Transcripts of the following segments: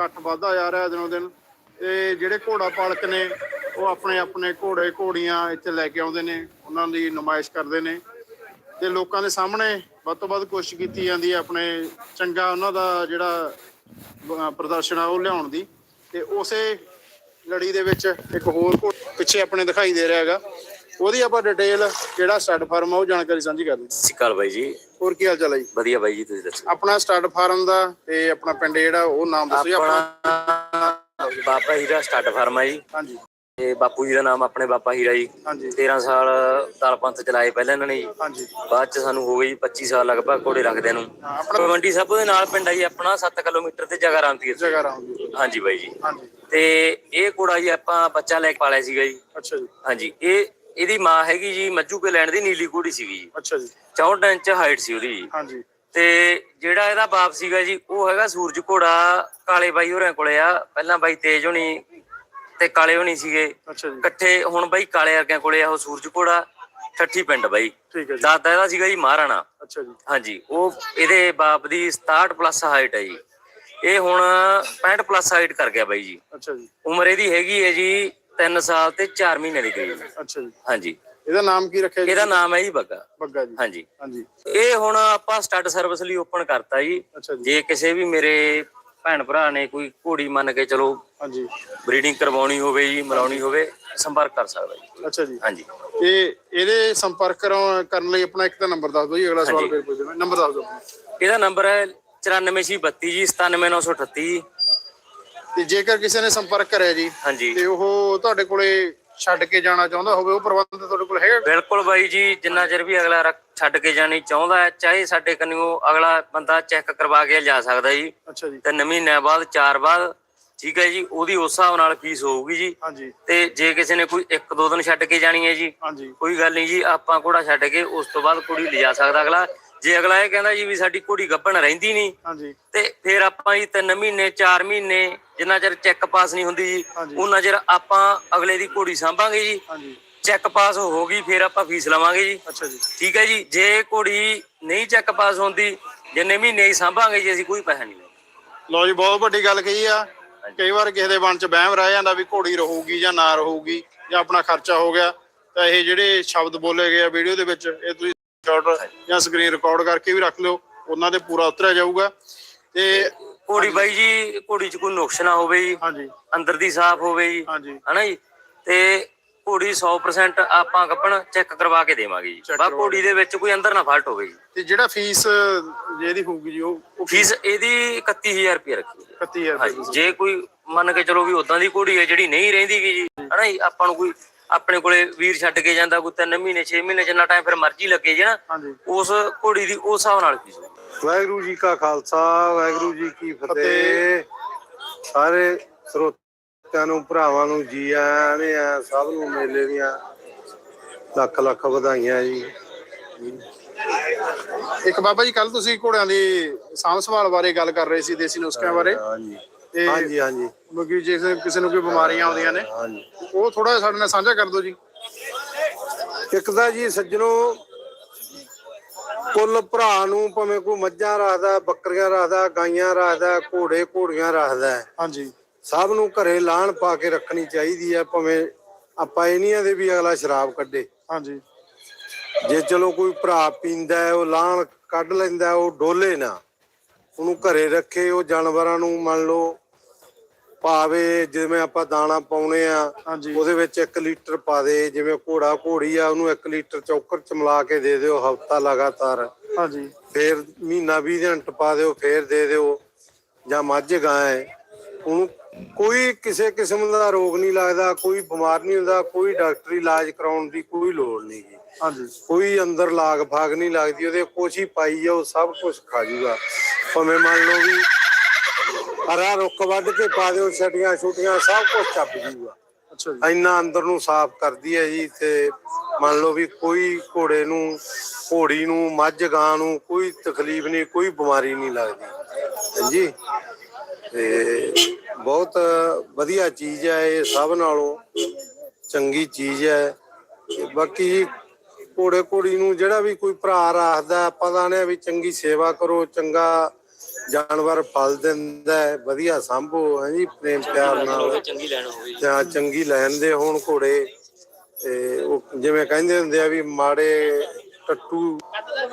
ਇਕੱਠ ਵੱਧਦਾ ਜਾ ਰਿਹਾ ਦਿਨੋਂ ਦਿਨ, ਤੇ ਜਿਹੜੇ ਘੋੜਾ ਪਾਲਕ ਨੇ, ਉਹ ਆਪਣੇ ਆਪਣੇ ਘੋੜੇ ਘੋੜੀਆਂ ਇੱਥੇ ਲੈ ਕੇ ਆਉਂਦੇ ਨੇ, ਉਹਨਾਂ ਦੀ ਨੁਮਾਇਸ਼ ਕਰਦੇ ਨੇ। ਤੇ ਲੋਕਾਂ ਦੇ ਸਾਹਮਣੇ ਵੱਧ ਤੋਂ ਵੱਧ ਕੋਸ਼ਿਸ਼ ਕੀਤੀ ਜਾਂਦੀ ਹੈ ਆਪਣੇ ਚੰਗਾ ਉਹਨਾਂ ਦਾ ਜਿਹੜਾ ਪ੍ਰਦਰਸ਼ਨ ਆ ਉਹ ਲਿਆਉਣ ਦੀ। ਤੇ ਉਸੇ ਲੜੀ ਦੇ ਵਿੱਚ ਇੱਕ ਹੋਰ ਘੋ- ਪਿੱਛੇ ਆਪਣੇ ਦਿਖਾਈ ਦੇ ਰਿਹਾ ਹੈਗਾ। ਉਹਦੀ ਆਪਾਂ ਡਿਟੇਲ ਜਿਹੜਾ ਸਟੱਡ ਫਾਰਮ ਆ ਉਹ ਜਾਣਕਾਰੀ ਸਾਂਝੀ ਕਰਦੇ ਹਾਂ ਅਕਾਲ ਬਾਈ ਜੀ। ਹੋਰ ਕੀ ਹਾਲ ਚਾਲ ਹੈ ਜੀ? ਵਧੀਆ ਬਾਈ ਜੀ ਤੁਸੀਂ ਦੱਸੋ? ਆਪਣਾ ਸਟੱਡ ਫਾਰਮ ਦਾ ਤੇ ਆਪਣਾ ਪਿੰਡ ਜਿਹੜਾ ਉਹ ਨਾਮ ਦੱਸੋ ਜੀ ਆਪਣਾ। ਆਪਣਾ ਬਾਬਾ ਹੀਰਾ ਸਟਾਰਟ ਫਾਰਮ ਆ ਜੀ। ਹਾਂਜੀ। ਤੇ ਬਾਪੂ ਜੀ ਦਾ ਨਾਮ ਆਪਣੇ ਬਾਬਾ ਹੀਰਾ ਜੀ। ਹਾਂਜੀ। 13 ਸਾਲ ਤਾਲ ਪੰਥ ਚਲਾਏ ਪਹਿਲਾਂ ਇਹਨਾਂ ਨੇ ਜੀ। ਹਾਂਜੀ। ਬਾਅਦ ਚ ਸਾਨੂੰ ਹੋ ਗਈ 25 ਸਾਲ ਲਗਭਗ ਘੋੜੇ ਰੱਖਦੇ ਨੂੰ। ਹਾਂ, ਆਪਣਾ ਮੰਡੀ ਸਾਹਿਬ ਦੇ ਨਾਲ ਪਿੰਡ ਆ ਜੀ ਆਪਣਾ 7 ਕਿਲੋਮੀਟਰ ਤੇ ਜਗ੍ਹਾ ਰਾਮਤੀਰ ਜਗ੍ਹਾ ਰਾਉਂਦੀ ਹਾਂਜੀ ਬਾਈ ਜੀ। ਹਾਂਜੀ। ਤੇ ਇਹ ਘੋੜਾ ਜੀ ਆਪਾਂ ਬੱਚਾ ਲੈ ਕੇ ਪਾਲਿਆ ਸੀਗਾ ਜੀ। ਅੱਛਾ ਜੀ। ਹਾਂਜੀ ਇਹ ਇਹਦੀ ਮਾਂ ਹੈਗੀ ਜੀ ਮੱਜੂ ਕੇ ਲੈਣ ਦੀ ਨੀਲੀ ਘੋੜੀ ਸੀਗੀ ਜੀ। ਅੱਛਾ ਜੀ। 64 ਇੰਚ ਹਾਈਟ ਸੀ ਉਹਦੀ ਹਾਂਜੀ। ਤੇ ਜਿਹੜਾ ਇਹਦਾ ਬਾਪ ਸੀਗਾ ਜੀ ਉਹ ਹੈਗਾ ਸੂਰਜ ਘੋੜਾ ਕਾਲੇ ਬਾਈ ਹੋਰਾਂ ਕੋਲੇ ਆ। ਪਹਿਲਾਂ ਬਾਈ ਤੇਜ ਹੋਣੀ ਤੇ ਕਾਲੇ ਹੋਣੀ ਸੀਗੇ। ਅੱਛਾ ਜੀ। ਇਕੱਠੇ ਹੁਣ ਬਾਈ ਕਾਲੇ ਵਰਗਿਆਂ ਕੋਲੇ ਆ ਉਹ ਸੂਰਜ ਘੋੜਾ ਠੱਠੀ ਪਿੰਡ ਬਾਈ। ਠੀਕ ਹੈ ਜੀ। ਦਾਦਾ ਇਹਦਾ ਸੀਗਾ ਜੀ ਮਹਾਰਾਣਾ। ਅੱਛਾ ਜੀ। ਹਾਂਜੀ ਉਹ ਇਹਦੇ ਬਾਪ ਦੀ 67 ਪਲੱਸ ਹਾਈਟ ਹੈ ਜੀ। ਇਹ ਹੁਣ 65 ਪਲੱਸ ਹਾਈਟ ਕਰ ਗਿਆ ਬਾਈ ਜੀ। ਅੱਛਾ ਜੀ। ਉਮਰ ਇਹਦੀ ਹੈਗੀ ਹੈ ਜੀ 3 ਸਾਲ ਤੇ 4 ਮਹੀਨੇ ਦੀ ਕਰੀਬ। ਅੱਛਾ ਜੀ। ਹਾਂਜੀ। ਇਹਦਾ ਨਾਮ ਕੀ ਰੱਖਿਆ ਜੀ? ਇਹਦਾ ਨਾਮ ਹੈ ਜੀ ਬੱਗਾ। ਬੱਗਾ ਜੀ। ਹਾਂਜੀ। ਹਾਂਜੀ। ਇਹ ਹੁਣ ਆਪਾਂ ਸਟੱਡ ਸਰਵਿਸ ਲਈ ਓਪਨ ਕਰਤਾ ਜੀ। ਅੱਛਾ ਜੀ। ਜੇ ਕਿਸੇ ਵੀ ਮੇਰੇ ਭੈਣ ਭਰਾ ਨੇ ਕੋਈ ਘੋੜੀ ਮੰਨ ਕੇ ਚਲੋ ਹਾਂਜੀ। ਬਰੀਡਿੰਗ ਕਰਵਾਉਣੀ ਹੋਵੇ ਜੀ ਮਿਲਾਉਣੀ ਹੋਵੇ ਸੰਪਰਕ ਕਰ ਸਕਦਾ ਜੀ। ਅੱਛਾ ਜੀ। ਹਾਂਜੀ। ਤੇ ਇਹਦੇ ਸੰਪਰਕ ਕਰੋ- ਕਰਨ ਲਈ ਆਪਣਾ ਇੱਕ ਤਾਂ ਨੰਬਰ ਦੱਸ ਦਿਓ ਜੀ ਅਗਲਾ ਸਵਾਲ। ਫਿਰ ਪੁੱਛਣਾ ਨੰਬਰ ਦੱਸ ਦਿਓ। ਇਹਦਾ ਨੰਬਰ ਹੈ 9432 ਜੀ 97938 ਜੀ। ਤੇ ਜੇਕਰ ਕਿਸੇ ਨੇ ਸੰਪਰਕ ਕਰਿਆ ਜੀ ਹਾਂਜੀ। ਤੇ ਉਹ ਤੁਹਾਡੇ ਕੋਲੇ ਛੱਡ ਕੇ ਜਾਣਾ ਚਾਹੁੰਦਾ ਹੋਵੇ ਉਹ ਪ੍ਰਬੰਧ ਤੁਹਾਡੇ ਕੋਲ ਹੈਗਾ? ਬਿਲਕੁਲ ਬਾਈ ਜੀ ਜਿੰਨਾ ਚਿਰ ਵੀ ਅਗਲਾ ਰੱਖ- ਛੱਡ ਕੇ ਜਾਣੀ ਚਾਹੁੰਦਾ ਹੈ ਚਾਹੇ ਸਾਡੇ ਕੰਨਿਓ ਅਗਲਾ ਬੰਦਾ ਚੈੱਕ ਕਰਵਾ ਕੇ ਜਾ ਸਕਦਾ ਜੀ। ਅੱਛਾ ਜੀ। ਤਿੰਨ ਮਹੀਨਿਆਂ ਬਾਅਦ ਚਾਰ ਬਾਅਦ ਠੀਕ ਹੈ ਜੀ ਉਹਦੀ ਉਸ ਹਿਸਾਬ ਨਾਲ ਫੀਸ ਹੋਊਗੀ ਜੀ। ਹਾਂਜੀ। ਤੇ ਜੇ ਕਿਸੇ ਨੇ ਕੋਈ ਇੱਕ ਦੋ ਦਿਨ ਛੱਡ ਕੇ ਜਾਣੀ ਹੈ ਜੀ ਹਾਂਜੀ। ਕੋਈ ਗੱਲ ਨਹੀਂ ਜੀ ਆਪਾਂ ਘੋੜਾ ਛੱਡ ਕੇ ਉਸ ਤੋਂ ਬਾਅਦ ਕੁੜੀ ਲਿਜਾ ਸਕਦਾ ਅਗਲਾ। ਜੇ ਅਗਲਾ ਇਹ ਕਹਿੰਦਾ ਜੀ ਵੀ ਸਾਡੀ ਕੁੜੀ ਗੱਭਣ ਰਹਿੰਦੀ ਨਹੀਂ ਹਾਂਜੀ। ਤੇ ਫਿਰ ਆਪਾਂ ਜੀ 3 ਮਹੀਨੇ 4 ਮਹੀਨੇ ਜਿੰਨਾ ਚਿਰ ਚੈੱਕ ਪਾਸ ਨਹੀਂ ਹੁੰਦੀ ਜੀ ਹਾਂਜੀ। ਉਹਨਾਂ ਚਿਰ ਆਪਾਂ ਅਗਲੇ ਦੀ ਘੋੜੀ ਸਾਂਭਾਂਗੇ ਜੀ। ਹਾਂਜੀ। ਚੈੱਕ ਪਾਸ ਹੋ ਗਈ ਫਿਰ ਆਪਾਂ ਫੀਸ ਲਵਾਂਗੇ ਜੀ। ਅੱਛਾ ਜੀ। ਠੀਕ ਹੈ ਜੀ ਜੇ ਘੋੜੀ ਨਹੀਂ ਚੈੱਕ ਪਾਸ ਹੁੰਦੀ ਜਿੰਨੇ ਮਹੀਨੇ ਹੀ ਸਾਂਭਾਂਗੇ ਜੀ ਅਸੀਂ ਕੋਈ ਪੈਸਾ ਨਹੀਂ ਲਓ ਜੀ ਬਹੁਤ ਵੱਡੀ ਗੱਲ ਕਹੀ ਆ। ਕਈ ਵਾਰ ਕਿਸੇ ਦੇ ਮਨ ਚ ਵਹਿਮ ਰਹਿ ਜਾਂਦਾ ਵੀ ਘੋੜੀ ਰਹੂਗੀ ਜਾਂ ਨਾ ਰਹੂਗੀ ਜਾਂ ਆਪਣਾ ਖਰਚਾ ਹੋ ਗਿਆ ਤਾਂ ਇਹ ਜਿਹੜੇ ਸ਼ਬਦ ਬੋਲੇ ਗਏ ਆ ਵੀਡੀਓ ਦੇ ਵਿੱਚ ਇਹ ਤੁਸੀਂ ਸ਼ਾਰਟ ਜਾਂ ਸਕਰੀਨ ਰਿਕਾਰਡ ਕਰਕੇ ਵੀ ਰੱਖ ਲਿਓ ਉਹਨਾਂ ਤੇ ਪੂਰਾ ਉਤਰਿਆ ਜਾਊਗਾ। ਤੇ ਘੋੜੀ ਬਾਈ ਜੀ ਘੋੜੀ 'ਚ ਕੋਈ ਨੁਕਸ ਨਾ ਹੋਵੇ ਜੀ ਹਾਂਜੀ। ਅੰਦਰ ਦੀ ਸਾਫ਼ ਹੋਵੇ ਜੀ ਹਾਂਜੀ। ਹਨਾ ਜੀ? ਤੇ ਘੋੜੀ 100% ਆਪਾਂ ਕੱਪਣ ਚੈੱਕ ਕਰਵਾ ਕੇ ਦੇਵਾਂਗੇ ਜੀ। Check ਬਾ ਕਰਵਾ ਘੋੜੀ ਦੇ ਵਿੱਚ ਕੋਈ ਅੰਦਰ ਨਾ ਫਾਲਟ ਹੋਵੇ ਜੀ। ਤੇ ਜਿਹੜਾ ਫੀਸ ਜਿਹਦੀ ਹੋਊਗੀ ਜੀ ਉਹ ਉਹ ਫੀਸ ਇਹਦੀ 31000 ਰੁਪਏ ਰੱਖੀ ਹੈ। 31000 ਰੁਪਏ ਜੇ ਕੋਈ ਮੰਨ ਕੇ ਚਲੋ ਵੀ ਉਦਾਂ ਦੀ ਘੋੜੀ ਹੈ ਜਿਹੜੀ ਨਹੀਂ ਰਹਿੰਦੀ ਗੀ ਜੀ ਹਨਾ ਜੀ? ਆਪਾਂ ਨੂੰ ਕੋਈ ਆਪਣੇ ਕੋਲੇ ਵੀਰ ਛੱਡ ਕੇ ਜਾਂਦਾ ਕੋਈ 3 ਮਹੀਨੇ 6 ਮਹੀਨੇ ਜਿੰਨਾ ਟਾਈਮ ਫਿਰ ਮਰਜ਼ੀ ਲੱਗੇ ਜੀ ਨਾ ਹਾਂਜੀ। ਉਸ ਘੋੜੀ ਦੀ ਉਸ ਹਿਸਾਬ ਨਾਲ ਫੀਸ। ਵਾਹਿਗੁਰੂ ਜੀ ਕਾ ਖਾਲਸਾ ਵਾਹਿਗੁਰੂ ਜੀ ਕੀ ਫਤਿਹ। ਸਾਰੇ ਸਰੋਤਿਆਂ ਨੂੰ ਭਰਾਵਾਂ ਨੂੰ ਜੀ ਆਇਆਂ ਨੇ ਆ ਸਭ ਨੂੰ ਮੇਲੇ ਦੀਆਂ ਲੱਖ ਲੱਖ ਵਧਾਈਆਂ ਜੀ। ਇੱਕ ਬਾਬਾ ਜੀ ਕੱਲ ਤੁਸੀਂ ਘੋੜਿਆਂ ਦੀ ਸਾਂਭ ਸੰਭਾਲ ਬਾਰੇ ਗੱਲ ਕਰ ਰਹੇ ਸੀ ਦੇਸੀ ਨੁਸਖਿਆਂ ਬਾਰੇ। ਹਾਂਜੀ। ਤੇ ਹਾਂਜੀ ਹਾਂਜੀ। ਮਗੀ ਜੇ ਕਿਸੇ ਨੂੰ ਕੋਈ ਬਿਮਾਰੀਆਂ ਆਉਂਦੀਆਂ ਨੇ ਹਾਂਜੀ। ਉਹ ਥੋੜਾ ਸਾਡੇ ਨਾਲ ਸਾਂਝਾ ਕਰ ਦਿਓ ਜੀ। ਇੱਕ ਤਾਂ ਜੀ ਸੱਜਣੋ ਕੁੱਲ ਭਰਾ ਨੂੰ ਭਾਵੇਂ ਕੋਈ ਮੱਝਾਂ ਰੱਖਦਾ ਬੱਕਰੀਆਂ ਰੱਖਦਾ ਗਾਈਆਂ ਰੱਖਦਾ ਘੋੜੇ ਘੋੜੀਆਂ ਰੱਖਦਾ ਹਾਂਜੀ। ਸਭ ਨੂੰ ਘਰੇ ਲਾਣ ਪਾ ਕੇ ਰੱਖਣੀ ਚਾਹੀਦੀ ਹੈ ਭਾਵੇਂ ਆਪਾਂ ਇਹ ਨਹੀਂ ਆਦੇ ਵੀ ਅਗਲਾ ਸ਼ਰਾਬ ਕੱਢੇ। ਹਾਂਜੀ। ਜੇ ਚਲੋ ਕੋਈ ਭਰਾ ਪੀਂਦਾ ਉਹ ਲਾਣ ਕੱਢ ਲੈਂਦਾ ਉਹ ਡੋਲੇ ਨਾ। ਉਹਨੂੰ ਘਰੇ ਰੱਖੇ ਉਹ ਜਾਨਵਰਾਂ ਨੂੰ ਮੰਨ ਲਓ ਪਾਵੇ ਜਿਵੇਂ ਆਪਾਂ ਦਾਣਾ ਪਾਉਣੇ ਆ ਹਾਂਜੀ। ਉਹਦੇ ਵਿੱਚ 1 ਲੀਟਰ ਪਾ ਦੇ ਜਿਵੇਂ ਘੋੜਾ ਘੋੜੀ ਆ ਉਹਨੂੰ 1 ਲੀਟਰ ਚੌਕਰ ਚ ਮਿਲਾ ਕੇ ਦੇ ਦਿਓ ਹਫਤਾ ਲਗਾਤਾਰ। ਹਾਂਜੀ। ਫੇਰ ਮਹੀਨਾ 20 ਦਿਨ ਟਪਾ ਦਿਓ ਫੇਰ ਦੇ ਦਿਓ ਜਾਂ ਮੱਝ ਗਾਂ ਹੈ ਉਹਨੂੰ ਕੋਈ ਕਿਸੇ ਕਿਸਮ ਦਾ ਰੋਗ ਨਹੀਂ ਲੱਗਦਾ ਕੋਈ ਬਿਮਾਰ ਨਹੀਂ ਹੁੰਦਾ ਕੋਈ ਡਾਕਟਰੀ ਇਲਾਜ ਕਰਾਉਣ ਦੀ ਕੋਈ ਲੋੜ ਨਹੀਂ ਗੀ। ਹਾਂਜੀ। ਕੋਈ ਅੰਦਰ ਲਾਗ ਫਾਗ ਨਹੀਂ ਲੱਗਦੀ ਉਹਦੇ ਹੀ ਪਾਈ ਜਾਓ ਸਭ ਕੁਝ ਖਾ ਜੂਗਾ। ਭਾਵੇਂ ਮੰਨ ਲਓ ਵੀ ਹਰਾ ਰੁੱਖ ਵੱਢ ਕੇ ਪਾ ਦਿਓ ਛਟੀਆਂ ਛੁਟੀਆਂ ਸਭ ਕੁਝ ਚੱਪ ਜੂਗਾ। ਅੱਛਾ ਜੀ। ਇੰਨਾ ਅੰਦਰ ਨੂੰ ਸਾਫ਼ ਕਰਦੀ ਹੈ ਜੀ ਤੇ ਮੰਨ ਲਓ ਵੀ ਕੋਈ ਘੋੜੇ ਨੂੰ ਘੋੜੀ ਨੂੰ ਮੱਝ ਗਾਂ ਨੂੰ ਕੋਈ ਤਕਲੀਫ ਨਹੀਂ ਕੋਈ ਬਿਮਾਰੀ ਨਹੀਂ ਲੱਗਦੀ। ਹਾਂਜੀ? ਤੇ ਬਹੁਤ ਵਧੀਆ ਚੀਜ਼ ਹੈ ਇਹ ਸਭ ਨਾਲੋਂ ਚੰਗੀ ਚੀਜ਼ ਹੈ। ਬਾਕੀ ਘੋੜੇ ਘੋੜੀ ਨੂੰ ਜਿਹੜਾ ਵੀ ਕੋਈ ਭਰਾ ਰੱਖਦਾ ਆਪਾਂ ਤਾਂ ਨੇ ਵੀ ਚੰਗੀ ਸੇਵਾ ਕਰੋ ਚੰਗਾ ਜਾਨਵਰ ਫਲ ਦਿੰਦਾ ਹੈ ਵਧੀਆ ਸੰਭੋ ਹੈ ਜੀ ਪ੍ਰੇਮ ਪਿਆਰ ਨਾਲ। ਚੰਗੀ ਲੈਣ ਹੋਵੇ। ਜਾਂ ਚੰਗੀ ਲੈਣ ਦੇ ਹੋਣ ਘੋੜੇ। ਤੇ ਉਹ ਜਿਵੇਂ ਕਹਿੰਦੇ ਹੁੰਦੇ ਆ ਵੀ ਮਾੜੇ ਟੱਟੂ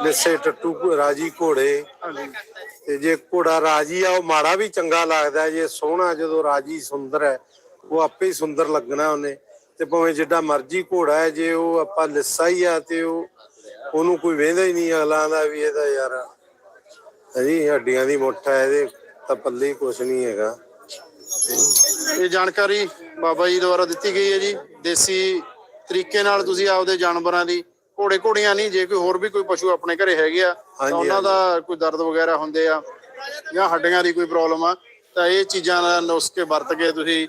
ਲਿੱਸੇ ਟੱਟੂ ਰਾਜੀ ਘੋੜੇ। ਤੇ ਜੇ ਘੋੜਾ ਰਾਜੀ ਆ ਉਹ ਮਾੜਾ ਵੀ ਚੰਗਾ ਲੱਗਦਾ। ਜੇ ਸੋਹਣਾ ਜਦੋਂ ਰਾਜੀ ਸੁੰਦਰ ਹੈ ਉਹ ਆਪੇ ਹੀ ਸੁੰਦਰ ਲੱਗਣਾ ਉਹਨੇ। ਤੇ ਭਾਵੇਂ ਜਿੱਡਾ ਮਰਜ਼ੀ ਘੋੜਾ ਹੈ ਜੇ ਉਹ ਆਪਾਂ ਲਿੱਸਾ ਹੀ ਆ ਤੇ ਉਹ ਉਹਨੂੰ ਕੋਈ ਵੇਂਦਾ ਹੀ ਨਹੀਂ ਅਗਲਾ ਦਾ ਵੀ ਇਹਦਾ ਯਾਰ। ਹਾਂਜੀ ਹੱਡੀਆਂ ਦੀ ਮੁੱਠ ਹੈ ਇਹਦੇ ਤਾਂ ਪੱਲੇ ਕੁਛ ਨਹੀਂ ਹੈਗਾ। ਇਹ ਜਾਣਕਾਰੀ ਬਾਬਾ ਜੀ ਦੁਆਰਾ ਦਿੱਤੀ ਗਈ ਹੈ ਜੀ। ਦੇਸੀ ਤਰੀਕੇ ਨਾਲ ਤੁਸੀਂ ਆਪਦੇ ਜਾਨਵਰਾਂ ਦੀ ਘੋੜੇ ਘੋੜੀਆਂ ਨਹੀਂ ਜੇ ਕੋਈ ਹੋਰ ਵੀ ਕੋਈ ਪਸ਼ੂ ਆਪਣੇ ਘਰੇ ਹੈਗੇ ਆ ਤਾਂ ਉਹਨਾਂ ਦਾ ਕੋਈ ਦਰਦ ਵਗੈਰਾ ਹੁੰਦੇ ਆ ਜਾਂ ਹੱਡੀਆਂ ਦੀ ਕੋਈ ਪ੍ਰੋਬਲਮ ਆ ਤਾਂ ਇਹ ਚੀਜ਼ਾਂ ਦਾ ਨੁਸਖੇ ਵਰਤ ਕੇ ਤੁਸੀਂ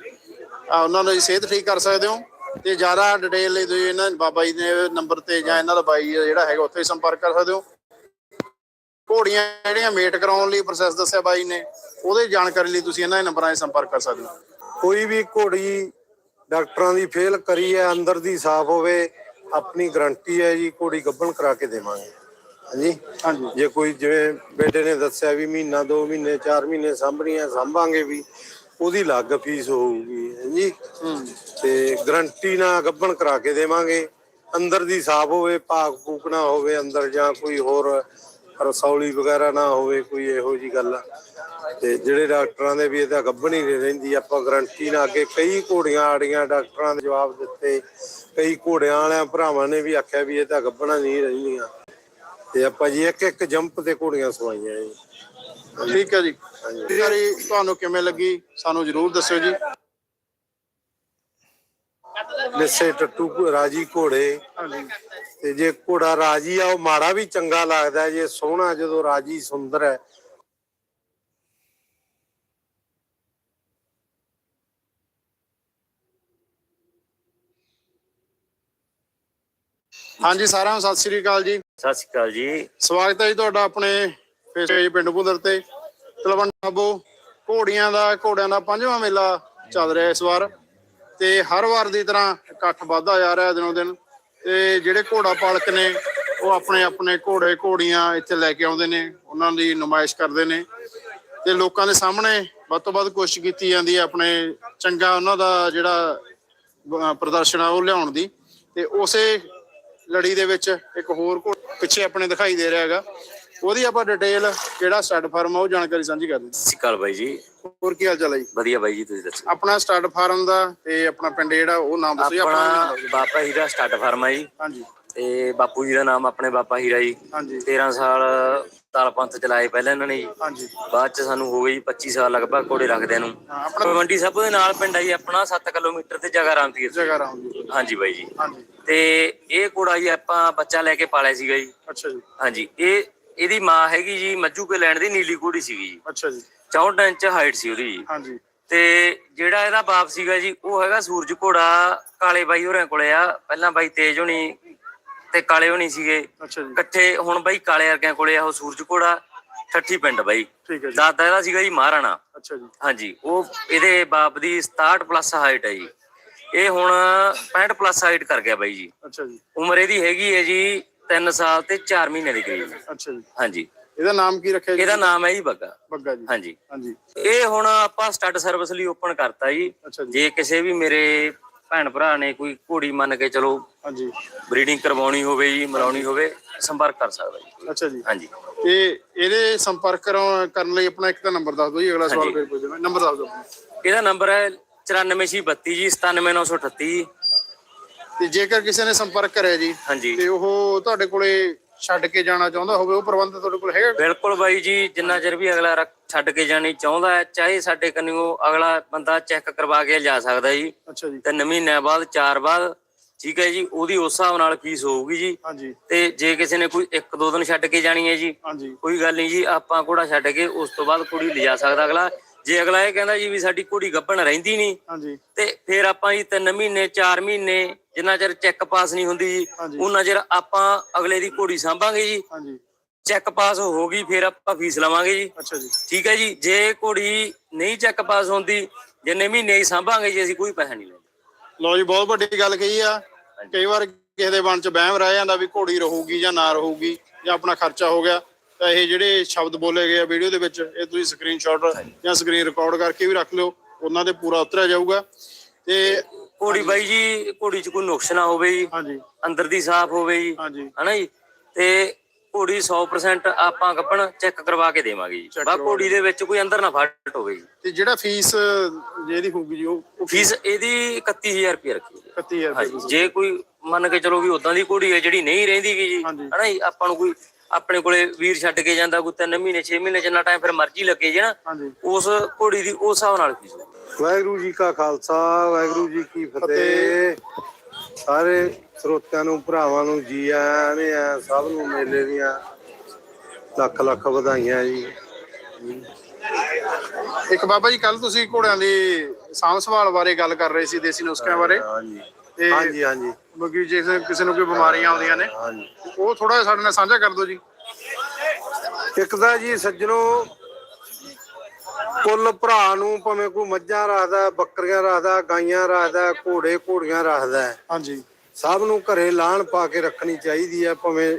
ਆ, ਉਹਨਾਂ ਦੀ ਸਿਹਤ ਠੀਕ ਕਰ ਸਕਦੇ ਹੋ। ਤੇ ਜ਼ਿਆਦਾ ਡਿਟੇਲ ਲਈ ਤੁਸੀਂ ਇਹਨਾਂ ਬਾਬਾ ਜੀ ਦੇ ਨੰਬਰ ਤੇ ਜਾਂ ਇਹਨਾਂ ਦਾ ਬਾਈ ਜਿਹੜਾ ਹੈਗਾ ਉੱਥੇ ਸੰਪਰਕ ਕਰ ਸਕਦੇ ਹੋ। ਘੋੜੀਆਂ ਜਿਹੜੀਆਂ ਮੇਟ ਕਰਾਉਣ ਲਈ ਪ੍ਰੋਸੈਸ ਦੱਸਿਆ ਬਾਈ ਨੇ ਉਹਦੇ ਜਾਣਕਾਰੀ ਲਈ ਤੁਸੀਂ ਇਹਨਾਂ ਦੇ ਨੰਬਰਾਂ 'ਤੇ ਸੰਪਰਕ ਕਰ ਸਕਦੇ ਹੋ। ਕੋਈ ਵੀ ਘੋੜੀ ਡਾਕਟਰਾਂ ਦੀ ਫੇਲ ਕਰੀ ਹੈ ਅੰਦਰ ਦੀ ਸਾਫ਼ ਹੋਵੇ ਆਪਣੀ ਗਰੰਟੀ ਹੈ ਜੀ ਘੋੜੀ ਗੱਭਣ ਕਰਾ ਕੇ ਦੇਵਾਂਗੇ। ਹਾਂਜੀ? ਹਾਂਜੀ। ਜੇ ਕੋਈ ਜਿਵੇਂ ਬੇਟੇ ਨੇ ਦੱਸਿਆ ਵੀ ਮਹੀਨਾ 2 ਮਹੀਨੇ 4 ਮਹੀਨੇ ਸਾਂਭਣੀਆਂ ਸਾਂਭਾਂਗੇ ਵੀ ਉਹਦੀ ਅਲੱਗ ਫੀਸ ਹੋਊਗੀ ਹਾਂਜੀ? ਤੇ ਗਰੰਟੀ ਨਾਲ ਗੱਭਣ ਕਰਾ ਕੇ ਦੇਵਾਂਗੇ। ਅੰਦਰ ਦੀ ਸਾਫ਼ ਹੋਵੇ ਭਾਗ ਨਾ ਹੋਵੇ ਅੰਦਰ ਜਾਂ ਕੋਈ ਹੋਰ ਰਸੌਲੀ ਵਗੈਰਾ ਨਾ ਹੋਵੇ ਕੋਈ ਇਹੋ ਜੀ ਗੱਲ ਤੇ ਜਿਹੜੇ ਡਾਕਟਰਾਂ ਦੇ ਵੀ ਇਹਦਾ ਗੱਭਣ ਨਹੀਂ ਰਹਿੰਦੀ ਆਪਾਂ ਗਰੰਟੀ ਨਾਲ ਅੱਗੇ ਕਈ ਘੋੜੀਆਂ ਆੜੀਆਂ ਡਾਕਟਰਾਂ ਨੇ ਜਵਾਬ ਦਿੱਤੇ। ਕਈ ਘੋੜਿਆਂ ਵਾਲਿਆਂ ਭਰਾਵਾਂ ਨੇ ਵੀ ਆਖਿਆ ਵੀ ਇਹ ਤਾਂ ਗੱਭਣਾ ਨਹੀਂ ਰਹਿੰਦੀਆਂ। ਤੇ ਆਪਾਂ ਜੀ ਇੱਕ ਇੱਕ ਜੰਪ ਤੇ ਘੋੜੀਆਂ ਸਵਾਈਆਂ ਜੀ। ਠੀਕ ਹੈ ਜੀ। ਜਾਣਕਾਰੀ ਤੁਹਾਨੂੰ ਕਿਵੇਂ ਲੱਗੀ ਸਾਨੂੰ ਜਰੂਰ ਦੱਸਿਓ ਜੀ। ਲਿੱਸੇ ਟੱਟੂ ਰਾਜੀ ਘੋੜੇ। ਤੇ ਜੇ ਘੋੜਾ ਰਾਜੀ ਆ ਉਹ ਮਾੜਾ ਵੀ ਚੰਗਾ ਲੱਗਦਾ। ਜੇ ਸੋਹਣਾ ਜਦੋਂ ਰਾਜੀ ਸੁੰਦਰ ਹੈ। ਹਾਂਜੀ ਸਾਰਿਆਂ ਨੂੰ ਸਤਿ ਸ੍ਰੀ ਅਕਾਲ ਜੀ। ਸਤਿ ਸ਼੍ਰੀ ਅਕਾਲ ਜੀ। ਸਵਾਗਤ ਹੈ ਜੀ ਤੁਹਾਡਾ ਆਪਣੇ ਫੇਸਬੁੱਕ ਪਿੰਡ ਪੁੰਦਰ ਤੇ। ਤਲਵੰਡਾਬੋ ਘੋੜੀਆਂ ਦਾ ਘੋੜਿਆਂ ਦਾ ਪੰਜਵਾਂ ਮੇਲਾ ਚੱਲ ਰਿਹਾ ਇਸ ਵਾਰ। ਤੇ ਹਰ ਵਾਰ ਦੀ ਤਰ੍ਹਾਂ ਇਕੱਠ ਵੱਧਦਾ ਜਾ ਰਿਹਾ ਦਿਨੋਂ ਦਿਨ। ਤੇ ਜਿਹੜੇ ਘੋੜਾ ਪਾਲਕ ਨੇ, ਉਹ ਆਪਣੇ ਆਪਣੇ ਘੋੜੇ ਘੋੜੀਆਂ ਇੱਥੇ ਲੈ ਕੇ ਆਉਂਦੇ ਨੇ, ਉਹਨਾਂ ਦੀ ਨੁਮਾਇਸ਼ ਕਰਦੇ ਨੇ। ਤੇ ਲੋਕਾਂ ਦੇ ਸਾਹਮਣੇ ਵੱਧ ਤੋਂ ਵੱਧ ਕੋਸ਼ਿਸ਼ ਕੀਤੀ ਜਾਂਦੀ ਹੈ ਆਪਣੇ ਚੰਗਾ ਉਹਨਾਂ ਦਾ ਜਿਹੜਾ ਪ੍ਰਦਰਸ਼ਨ ਆ ਉਹ ਲਿਆਉਣ ਦੀ। ਤੇ ਉਸੇ ਲੜੀ ਦੇ ਵਿੱਚ ਇੱਕ ਹੋਰ ਘੋ- ਪਿੱਛੇ ਆਪਣੇ ਦਿਖਾਈ ਦੇ ਰਿਹਾ ਹੈਗਾ। ਉਹਦੀ ਆਪਾਂ ਡਿਟੇਲ ਕਿਹੜਾ ਸਟੱਡ ਫਾਰਮ ਆ ਉਹ ਜਾਣਕਾਰੀ ਸਾਂਝੀ ਕਰਦੇ ਅਕਾਲ ਬਾਈ ਜੀ। ਹੋਰ ਕੀ ਹਾਲ ਚਾਲ ਹੈ ਜੀ? ਵਧੀਆ ਬਾਈ ਜੀ ਤੁਸੀਂ ਦੱਸੋ? ਆਪਣਾ ਸਟੱਡ ਫਾਰਮ ਦਾ ਤੇ ਆਪਣਾ ਪਿੰਡ ਜਿਹੜਾ ਉਹ ਨਾਮ ਦੱਸੋ ਜੀ ਆਪਣਾ ਆਪਣਾ। ਬਾਪਾ ਹੀਰਾ ਸਟਾਰਟ ਫਾਰਮ ਆ ਜੀ। ਹਾਂਜੀ। ਤੇ ਬਾਪੂ ਜੀ ਦਾ ਨਾਮ ਆਪਣੇ ਬਾਪਾ ਹੀਰਾ ਜੀ। ਹਾਂਜੀ। 13 ਸਾਲ ਤਾਲ ਪੰਥ ਚਲਾਏ ਪਹਿਲਾਂ ਇਹਨਾਂ ਨੇ ਜੀ। ਹਾਂਜੀ। ਬਾਅਦ ਚ ਸਾਨੂੰ ਹੋ ਗਈ 25 ਸਾਲ ਲਗਭਗ ਘੋੜੇ ਰੱਖਦਿਆਂ ਨੂੰ। ਹਾਂ, ਆਪਣਾ ਮੰਡੀ ਸਾਹਿਬ ਦੇ ਨਾਲ ਪਿੰਡ ਆ ਜੀ ਆਪਣਾ 7 ਕਿਲੋਮੀਟਰ ਤੇ ਜਗਾ ਰਾਮ ਤੀਰ ਜਗ੍ਹਾ ਰਾਮ ਜੀ ਹਾਂਜੀ ਬਾਈ ਜੀ। ਹਾਂਜੀ। ਤੇ ਇਹ ਘੋੜਾ ਜੀ ਆਪਾਂ ਬੱਚਾ ਲੈ ਕੇ ਪਾਲਿਆ ਸੀਗਾ ਜੀ। ਅੱਛਾ ਜੀ। ਹਾਂਜੀ ਇਹ ਇਹਦੀ ਮਾਂ ਹੈਗੀ ਜੀ ਮੱਜੂ ਕੇ ਲੈਣ ਦੀ ਨੀਲੀ ਘੋੜੀ ਸੀਗੀ ਜੀ। ਅੱਛਾ ਜੀ। 64 ਇੰਚ ਹਾਈਟ ਸੀ ਉਹਦੀ ਜੀ। ਹਾਂਜੀ। ਤੇ ਜਿਹੜਾ ਇਹਦਾ ਬਾਪ ਸੀਗਾ ਜੀ ਉਹ ਹੈਗਾ ਸੂਰਜ ਘੋੜਾ ਕਾਲੇ ਬਾਈ ਹੋਰਾਂ ਕੋਲੇ ਆ। ਪਹਿਲਾਂ ਬਾਈ ਤੇਜ ਹੋਣੀ ਤੇ ਕਾਲੇ ਹੋਣੀ ਸੀਗੇ। ਅੱਛਾ ਜੀ। ਇਕੱਠੇ ਹੁਣ ਬਾਈ ਕਾਲੇ ਵਰਗਿਆਂ ਕੋਲੇ ਆ ਉਹ ਸੂਰਜ ਘੋੜਾ ਠੱਠੀ ਪਿੰਡ ਬਾਈ। ਠੀਕ ਹੈ ਜੀ। ਦਾਦਾ ਇਹਦਾ ਸੀਗਾ ਜੀ ਮਹਾਰਾਣਾ। ਅੱਛਾ ਜੀ। ਹਾਂਜੀ ਉਹ ਇਹਦੇ ਬਾਪ ਦੀ 67 ਪਲੱਸ ਹਾਈਟ ਹੈ ਜੀ। ਇਹ ਹੁਣ 65 ਪਲੱਸ ਹਾਈਟ ਕਰ ਗਿਆ ਬਾਈ ਜੀ। ਅੱਛਾ ਜੀ। ਉਮਰ ਇਹਦੀ ਹੈਗੀ ਹੈ ਜੀ 3 ਸਾਲ ਤੇ 4 ਮਹੀਨੇ ਦੇ ਕਰੀਬ। ਅੱਛਾ ਜੀ। ਹਾਂਜੀ। ਇਹਦਾ ਨਾਮ ਕੀ ਰੱਖਿਆ ਜੀ? ਇਹਦਾ ਨਾਮ ਹੈ ਜੀ ਬੱਗਾ। ਬੱਗਾ ਜੀ। ਹਾਂਜੀ। ਹਾਂਜੀ। ਇਹ ਹੁਣ ਆਪਾਂ ਸਟੱਡ ਸਰਵਿਸ ਲਈ ਓਪਨ ਕਰਤਾ ਜੀ। ਅੱਛਾ ਜੀ। ਜੇ ਕਿਸੇ ਵੀ ਮੇਰੇ ਭੈਣ ਭਰਾ ਨੇ ਕੋਈ ਘੋੜੀ ਮੰਨ ਕੇ ਚਲੋ ਹਾਂਜੀ। ਬਰੀਡਿੰਗ ਕਰਵਾਉਣੀ ਹੋਵੇ ਜੀ ਮਲਾਉਣੀ ਹੋਵੇ ਸੰਪਰਕ ਕਰ ਸਕਦਾ ਜੀ। ਅੱਛਾ ਜੀ। ਹਾਂਜੀ। ਤੇ ਇਹਦੇ ਸੰਪਰਕ ਕਰੋ- ਕਰਨ ਲਈ ਆਪਣਾ ਇੱਕ ਤਾਂ ਨੰਬਰ ਦੱਸ ਦਿਓ ਜੀ ਅਗਲਾ ਸਵਾਲ ਹਾਂਜੀ। ਫਿਰ ਪੁੱਛਦੇ ਮੈਂ ਨੰਬਰ ਦੱਸ ਦਿਓ। ਆਪਣਾ। ਇਹਦਾ ਨੰਬਰ ਹੈ 94632 ਜੀ 97938 ਤੇ ਜੇਕਰ ਕਿਸੇ ਨੇ ਸੰਪਰਕ ਕਰਿਆ ਜੀ ਹਾਂਜੀ। ਤੇ ਉਹ ਤੁਹਾਡੇ ਕੋਲੇ ਛੱਡ ਕੇ ਜਾਣਾ ਚਾਹੁੰਦਾ ਹੋਵੇ ਉਹ ਪ੍ਰਬੰਧ ਤੁਹਾਡੇ ਕੋਲ ਹੈਗਾ? ਬਿਲਕੁਲ ਬਾਈ ਜੀ ਜਿੰਨਾ ਚਿਰ ਵੀ ਅਗਲਾ ਰੱਖ- ਛੱਡ ਕੇ ਜਾਣੀ ਚਾਹੁੰਦਾ ਹੈ ਚਾਹੇ ਸਾਡੇ ਕੰਨਿਓ ਅਗਲਾ ਬੰਦਾ ਚੈੱਕ ਕਰਵਾ ਕੇ ਜਾ ਸਕਦਾ ਜੀ। ਅੱਛਾ ਜੀ। ਤਿੰਨ ਮਹੀਨਿਆਂ ਬਾਅਦ ਚਾਰ ਬਾਅਦ ਠੀਕ ਹੈ ਜੀ ਉਹਦੀ ਉਸ ਹਿਸਾਬ ਨਾਲ ਫੀਸ ਹੋਊਗੀ ਜੀ। ਹਾਂਜੀ। ਤੇ ਜੇ ਕਿਸੇ ਨੇ ਕੋਈ ਇੱਕ ਦੋ ਦਿਨ ਛੱਡ ਕੇ ਜਾਣੀ ਹੈ ਜੀ ਹਾਂਜੀ। ਕੋਈ ਗੱਲ ਨਹੀਂ ਜੀ ਆਪਾਂ ਘੋੜਾ ਛੱਡ ਕੇ ਉਸ ਤੋਂ ਬਾਅਦ ਕੁੜੀ ਲਿਜਾ ਸਕਦਾ ਅਗਲਾ। ਜੇ ਅਗਲਾ ਇਹ ਕਹਿੰਦਾ ਜੀ ਵੀ ਸਾਡੀ ਕੁੜੀ ਗੱਭਣ ਰਹਿੰਦੀ ਨਹੀਂ ਹਾਂਜੀ। ਤੇ ਫਿਰ ਆਪਾਂ ਜੀ 3 ਮਹੀਨੇ 4 ਮਹੀਨੇ ਜਿੰਨਾ ਚਿਰ ਚੈੱਕ ਪਾਸ ਨਹੀਂ ਹੁੰਦੀ ਜੀ। ਉਹਨਾਂ ਚਿਰ ਆਪਾਂ ਅਗਲੇ ਦੀ ਘੋੜੀ ਸਾਂਭਾਂਗੇ ਜੀ। ਹਾਂਜੀ। ਚੈੱਕ ਪਾਸ ਹੋ ਗਈ ਫਿਰ ਆਪਾਂ ਫੀਸ ਲਵਾਂਗੇ ਜੀ। ਅੱਛਾ ਜੀ। ਠੀਕ ਹੈ ਜੀ ਜੇ ਘੋੜੀ ਨਹੀਂ ਚੈੱਕ ਪਾਸ ਹੁੰਦੀ ਜਿੰਨੇ ਮਹੀਨੇ ਹੀ ਸਾਂਭਾਂਗੇ ਜੀ ਅਸੀਂ ਕੋਈ ਪੈਸਾ ਨਹੀਂ ਲੈਂਦੇ। ਲਓ ਜੀ ਬਹੁਤ ਵੱਡੀ ਗੱਲ ਕਹੀ ਆ। ਕਈ ਵਾਰ ਕਿਸੇ ਦੇ ਮਨ ਚ ਵਹਿਮ ਰਹਿ ਜਾਂਦਾ ਵੀ ਘੋੜੀ ਰਹੂਗੀ ਜਾਂ ਨਾ ਰਹੂਗੀ ਜਾਂ ਆਪਣਾ ਖਰਚਾ ਹੋ ਗਿਆ। ਤਾਂ ਇਹ ਜਿਹੜੇ ਸ਼ਬਦ ਬੋਲੇ ਗਏ ਆ ਵੀਡੀਓ ਦੇ ਵਿੱਚ ਇਹ ਤੁਸੀਂ ਸਕਰੀਨਸ਼ਾਟ ਜਾਂ ਸਕਰੀਨ ਰਿਕਾਰਡ ਕਰਕੇ ਵੀ ਰੱਖ ਲਿਓ ਉਹਨਾਂ ਤੇ ਪੂਰਾ ਉਤਰਿਆ ਜਾਊਗਾ। ਤੇ ਘੋੜੀ ਬਾਈ ਜੀ ਘੋੜੀ 'ਚ ਕੋਈ ਨੁਕਸ ਨਾ ਹੋਵੇ ਜੀ। ਹਾਂਜੀ। ਅੰਦਰ ਦੀ ਸਾਫ਼ ਹੋਵੇ ਜੀ। ਹਾਂਜੀ। ਹਨਾ ਜੀ? ਤੇ ਘੋੜੀ 100% ਆਪਾਂ ਗੱਪਣ ਚੈੱਕ ਕਰਵਾ ਕੇ ਦੇਵਾਂਗੇ ਜੀ। ਬਾ ਘੋੜੀ ਦੇ ਵਿੱਚ ਕੋਈ ਅੰਦਰ ਨਾ ਫਾਲਟ ਹੋਵੇ ਜੀ। ਤੇ ਜਿਹੜਾ ਫੀਸ ਜਿਹਦੀ ਹੋਊਗੀ ਜੀ ਉਹ ਫੀਸ ਇਹਦੀ 31000 ਰੁਪਏ ਰੱਖੀ ਜੀ 31000 ਹਾਂਜੀ। ਰੁਪਏ ਜੇ ਕੋਈ ਮੰਨ ਕੇ ਚਲੋ ਵੀ ਉਦਾਂ ਦੀ ਘੋੜੀ ਹੈ ਜਿਹੜੀ ਨਹੀਂ ਰਹਿੰਦੀ ਜੀ। ਹਨਾ ਜੀ? ਆਪਾਂ ਨੂੰ ਕੋਈ ਆਪਣੇ ਕੋਲੇ ਵੀਰ ਛੱਡ ਕੇ ਜਾਂਦਾ ਕੋਈ 3 ਮਹੀਨੇ 6 ਮਹੀਨੇ ਜਿੰਨਾ ਟਾਈਮ ਫਿਰ ਮਰਜ਼ੀ ਲੱਗੇ ਜੀ ਨਾ ਹਾਂਜੀ। ਉਸ ਘੋੜੀ ਦੀ ਉਸ ਹਿਸਾਬ ਨਾਲ ਫੀਸ। ਵਾਹਿਗੁਰੂ ਜੀ ਕਾ ਖਾਲਸਾ ਵਾਹਿਗੁਰੂ ਜੀ ਕੀ ਫਤਿਹ। ਸਾਰੇ ਸਰੋਤਿਆਂ ਨੂੰ ਭਰਾਵਾਂ ਨੂੰ ਜੀ ਆਇਆਂ ਨੇ ਆ ਸਭ ਨੂੰ ਮੇਲੇ ਦੀਆਂ ਲੱਖ ਲੱਖ ਵਧਾਈਆਂ ਜੀ। ਇੱਕ ਬਾਬਾ ਜੀ ਕੱਲ ਤੁਸੀਂ ਘੋੜਿਆਂ ਦੀ ਸਾਂਭ ਸੰਭਾਲ ਬਾਰੇ ਗੱਲ ਕਰ ਰਹੇ ਸੀ ਦੇਸੀ ਨੁਸਖਿਆਂ ਬਾਰੇ। ਹਾਂਜੀ। ਤੇ ਹਾਂਜੀ ਹਾਂਜੀ। ਬਾਕੀ ਜੇ ਕਿਸੇ- ਕਿਸੇ ਨੂੰ ਕੋਈ ਬਿਮਾਰੀਆਂ ਆਉਂਦੀਆਂ ਨੇ ਹਾਂਜੀ। ਉਹ ਥੋੜਾ ਸਾਡੇ ਨਾਲ ਸਾਂਝਾ ਕਰ ਦਿਓ ਜੀ। ਇੱਕ ਤਾਂ ਜੀ ਸੱਜਣੋ ਕੁੱਲ ਭਰਾ ਨੂੰ ਭਾਵੇਂ ਕੋਈ ਮੱਝਾਂ ਰੱਖਦਾ ਬੱਕਰੀਆਂ ਰੱਖਦਾ ਗਾਈਆਂ ਰੱਖਦਾ ਘੋੜੇ ਘੋੜੀਆਂ ਰੱਖਦਾ। ਹਾਂਜੀ। ਸਭ ਨੂੰ ਘਰੇ ਲਾਣ ਪਾ ਕੇ ਰੱਖਣੀ ਚਾਹੀਦੀ ਹੈ ਭਾਵੇਂ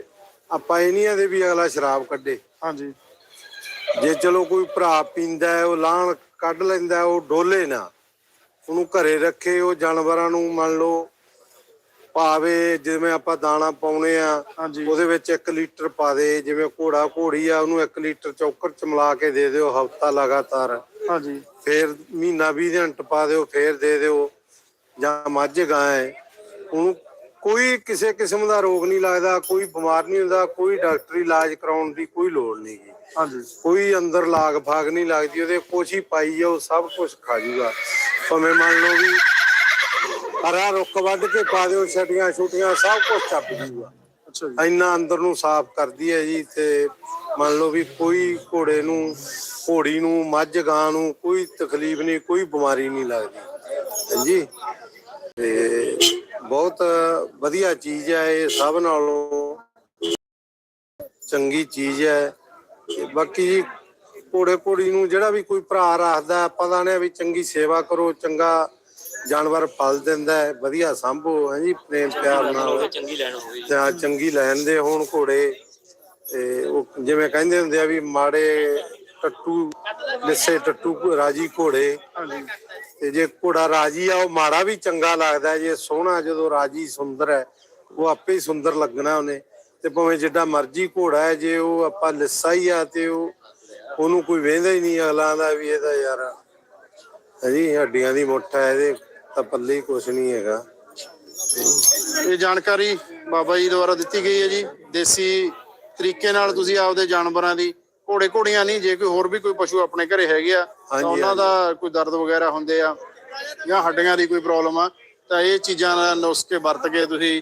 ਆਪਾਂ ਇਹ ਨਹੀਂ ਆਦੇ ਵੀ ਅਗਲਾ ਸ਼ਰਾਬ ਕੱਢੇ। ਹਾਂਜੀ। ਜੇ ਚਲੋ ਕੋਈ ਭਰਾ ਪੀਂਦਾ ਉਹ ਲਾਣ ਕੱਢ ਲੈਂਦਾ ਉਹ ਡੋਲੇ ਨਾ। ਉਹਨੂੰ ਘਰੇ ਰੱਖੇ ਉਹ ਜਾਨਵਰਾਂ ਨੂੰ ਮੰਨ ਲਓ ਪਾਵੇ ਜਿਵੇਂ ਆਪਾਂ ਦਾਣਾ ਪਾਉਣੇ ਆ ਹਾਂਜੀ। ਉਹਦੇ ਵਿੱਚ 1 ਲੀਟਰ ਪਾ ਦੇ ਜਿਵੇਂ ਘੋੜਾ ਘੋੜੀ ਆ ਉਹਨੂੰ 1 ਲੀਟਰ ਚੌਕਰ ਚ ਮਿਲਾ ਕੇ ਦੇ ਦਿਓ ਹਫਤਾ ਲਗਾਤਾਰ। ਹਾਂਜੀ। ਫੇਰ ਮਹੀਨਾ 20 ਦਿਨ ਟਪਾ ਦਿਓ ਫੇਰ ਦੇ ਦਿਓ ਜਾਂ ਮੱਝ ਗਾਂ ਹੈ ਉਹਨੂੰ ਕੋਈ ਕਿਸੇ ਕਿਸਮ ਦਾ ਰੋਗ ਨਹੀਂ ਲੱਗਦਾ ਕੋਈ ਬਿਮਾਰ ਨਹੀਂ ਹੁੰਦਾ ਕੋਈ ਡਾਕਟਰੀ ਇਲਾਜ ਕਰਾਉਣ ਦੀ ਕੋਈ ਲੋੜ ਨਹੀਂ ਗੀ। ਹਾਂਜੀ। ਕੋਈ ਅੰਦਰ ਲਾਗ ਫਾਗ ਨਹੀਂ ਲੱਗਦੀ ਉਹਦੇ ਕੁਛ ਹੀ ਪਾਈ ਜਾਓ ਸਭ ਕੁਝ ਖਾ ਜੂਗਾ। ਭਾਵੇਂ ਮੰਨ ਲਓ ਵੀ ਹਰਾ ਰੁੱਖ ਵੱਢ ਕੇ ਪਾ ਦਿਓ ਛਟੀਆਂ ਛੁਟੀਆਂ ਸਭ ਕੁਝ ਚੱਪ ਜੂਗਾ ਅੱਛਾ ਜੀ। ਇੰਨਾ ਅੰਦਰ ਨੂੰ ਸਾਫ਼ ਕਰਦੀ ਹੈ ਜੀ ਤੇ ਮੰਨ ਲਓ ਵੀ ਕੋਈ ਘੋੜੇ ਨੂੰ ਘੋੜੀ ਨੂੰ ਮੱਝ ਗਾਂ ਨੂੰ ਕੋਈ ਤਕਲੀਫ ਨਹੀਂ ਕੋਈ ਬਿਮਾਰੀ ਨਹੀਂ ਲੱਗਦੀ। ਹਾਂਜੀ ਤੇ ਬਹੁਤ ਵਧੀਆ ਚੀਜ਼ ਹੈ ਇਹ ਸਭ ਨਾਲੋਂ ਚੰਗੀ ਚੀਜ਼ ਹੈ। ਬਾਕੀ ਜੀ ਘੋੜੇ ਘੋੜੀ ਨੂੰ ਜਿਹੜਾ ਵੀ ਕੋਈ ਭਰਾ ਰੱਖਦਾ ਪਤਾ ਨੇ ਵੀ ਚੰਗੀ ਸੇਵਾ ਕਰੋ ਚੰਗਾ ਜਾਨਵਰ ਫਲ ਦਿੰਦਾ ਹੈ ਵਧੀਆ ਸੰਭੋ ਹੈ ਜੀ ਪ੍ਰੇਮ ਪਿਆਰ ਨਾਲ। ਚੰਗੀ ਲੈਣ ਹੋਵੇ ਜਾਂ। ਚੰਗੀ ਲੈਣ ਦੇ ਹੋਣ ਘੋੜੇ। ਤੇ ਉਹ ਜਿਵੇਂ ਕਹਿੰਦੇ ਹੁੰਦੇ ਆ ਵੀ ਮਾੜੇ ਟੱਟੂ ਲਿੱਸੇ ਟੱਟੂ ਰਾਜੀ ਘੋੜੇ। ਤੇ ਜੇ ਘੋੜਾ ਰਾਜੀ ਆ ਉਹ ਮਾੜਾ ਵੀ ਚੰਗਾ ਲੱਗਦਾ। ਜੇ ਸੋਹਣਾ ਜਦੋਂ ਰਾਜੀ ਸੁੰਦਰ ਹੈ ਉਹ ਆਪੇ ਹੀ ਸੁੰਦਰ ਲੱਗਣਾ ਉਹਨੇ। ਤੇ ਭਾਵੇਂ ਜਿੱਡਾ ਮਰਜ਼ੀ ਘੋੜਾ ਹੈ ਜੇ ਉਹ ਆਪਾਂ ਲਿੱਸਾ ਹੀ ਆ ਤੇ ਉਹ ਉਹਨੂੰ ਕੋਈ ਵੇਂਦਾ ਹੀ ਨਹੀਂ ਅਗਲਾ ਦਾ ਵੀ ਇਹਦਾ ਯਾਰ ਹਾਂਜੀ ਹੱਡੀਆਂ ਦੀ ਮੁੱਠ ਹੈ ਇਹਦੇ ਤਾਂ ਪੱਲੇ ਕੁਛ ਨਹੀਂ ਹੈਗਾ। ਇਹ ਜਾਣਕਾਰੀ ਬਾਬਾ ਜੀ ਦੁਆਰਾ ਦਿੱਤੀ ਗਈ ਹੈ ਜੀ ਦੇਸੀ ਤਰੀਕੇ ਨਾਲ ਤੁਸੀਂ ਆਪਦੇ ਜਾਨਵਰਾਂ ਦੀ ਘੋੜੇ ਘੋੜੀਆਂ ਨਹੀਂ ਜੇ ਕੋਈ ਹੋਰ ਵੀ ਕੋਈ ਪਸ਼ੂ ਆਪਣੇ ਘਰੇ ਹੈਗੇ ਆ ਤਾਂ ਉਹਨਾਂ ਦਾ ਕੋਈ ਦਰਦ ਵਗੈਰਾ ਹੁੰਦੇ ਆ ਜਾਂ ਹੱਡੀਆਂ ਦੀ ਕੋਈ ਪ੍ਰੋਬਲਮ ਆ ਤਾਂ ਇਹ ਚੀਜ਼ਾਂ ਨਾਲ ਨੁਸਖੇ ਵਰਤ ਕੇ ਤੁਸੀਂ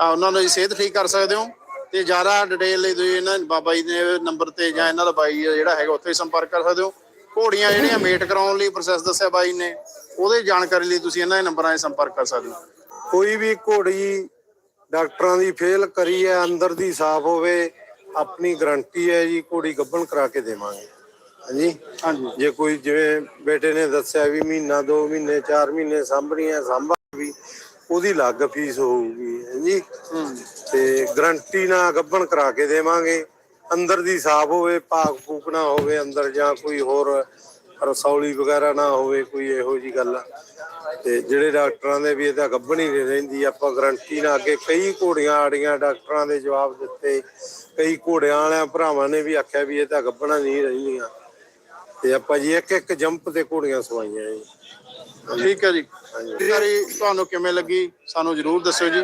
ਉਹਨਾਂ ਦੀ ਸਿਹਤ ਠੀਕ ਕਰ ਸਕਦੇ ਹੋ। ਤੇ ਜ਼ਿਆਦਾ ਡਿਟੇਲ ਲਈ ਤੁਸੀਂ ਇਹਨਾਂ ਬਾਬਾ ਜੀ ਦੇ ਨੰਬਰ ਤੇ ਜਾਂ ਇਹਨਾਂ ਦਾ ਬਾਈ ਜਿਹੜਾ ਹੈਗਾ ਉੱਥੇ ਸੰਪਰਕ ਕਰ ਸਕਦੇ ਹੋ। ਘੋੜੀਆਂ ਜਿਹੜੀਆਂ ਮੇਟ ਕਰਾਉਣ ਲਈ ਪ੍ਰੋਸੈਸ ਦੱਸਿਆ ਬਾਈ ਨੇ ਉਹਦੇ ਜਾਣਕਾਰੀ ਲਈ ਤੁਸੀਂ ਇਹਨਾਂ ਦੇ ਨੰਬਰਾਂ 'ਤੇ ਸੰਪਰਕ ਕਰ ਸਕਦੇ ਹੋ। ਕੋਈ ਵੀ ਘੋੜੀ ਡਾਕਟਰਾਂ ਦੀ ਫੇਲ ਕਰੀ ਹੈ ਅੰਦਰ ਦੀ ਸਾਫ਼ ਹੋਵੇ ਆਪਣੀ ਗਰੰਟੀ ਹੈ ਜੀ ਘੋੜੀ ਗੱਭਣ ਕਰਾ ਕੇ ਦੇਵਾਂਗੇ। ਹਾਂਜੀ? ਹਾਂਜੀ। ਜੇ ਕੋਈ ਜਿਵੇਂ ਬੇਟੇ ਨੇ ਦੱਸਿਆ ਵੀ ਮਹੀਨਾ 2 ਮਹੀਨੇ 4 ਮਹੀਨੇ ਸਾਂਭਣੀ ਹੈ ਸਾਂਭਾ ਵੀ ਉਹਦੀ ਅਲੱਗ ਫੀਸ ਹੋਊਗੀ ਹਾਂਜੀ ਤੇ ਗਰੰਟੀ ਨਾਲ ਗੱਭਣ ਕਰਾ ਕੇ ਦੇਵਾਂਗੇ। ਅੰਦਰ ਦੀ ਸਾਫ਼ ਹੋਵੇ ਭਾਗ ਫੂਕ ਨਾ ਹੋਵੇ ਅੰਦਰ ਜਾਂ ਕੋਈ ਹੋਰ ਰਸੌਲੀ ਵਗੈਰਾ ਨਾ ਹੋਵੇ ਕੋਈ ਇਹੋ ਜੀ ਗੱਲ ਤੇ ਜਿਹੜੇ ਡਾਕਟਰਾਂ ਦੇ ਵੀ ਇਹਦਾ ਗੱਭਣ ਹੀ ਰਹਿੰਦੀ ਆਪਾਂ ਗਰੰਟੀ ਨਾਲ ਅੱਗੇ ਕਈ ਘੋੜੀਆਂ ਆੜੀਆਂ ਡਾਕਟਰਾਂ ਦੇ ਜਵਾਬ ਦਿੱਤੇ। ਕਈ ਘੋੜਿਆਂ ਵਾਲਿਆਂ ਭਰਾਵਾਂ ਨੇ ਵੀ ਆਖਿਆ ਵੀ ਇਹ ਤਾਂ ਗੱਭਣਾ ਨਹੀਂ ਰਹਿੰਦੀਆਂ ਤੇ ਆਪਾਂ ਜੀ ਇੱਕ ਇੱਕ ਜੰਪ ਤੇ ਘੋੜੀਆਂ ਸਵਾਈਆਂ ਜੀ। ਠੀਕ ਹੈ ਜੀ। ਜਾਣਕਾਰੀ ਤੁਹਾਨੂੰ ਕਿਵੇਂ ਲੱਗੀ? ਸਾਨੂੰ ਜਰੂਰ ਦੱਸਿਓ ਜੀ।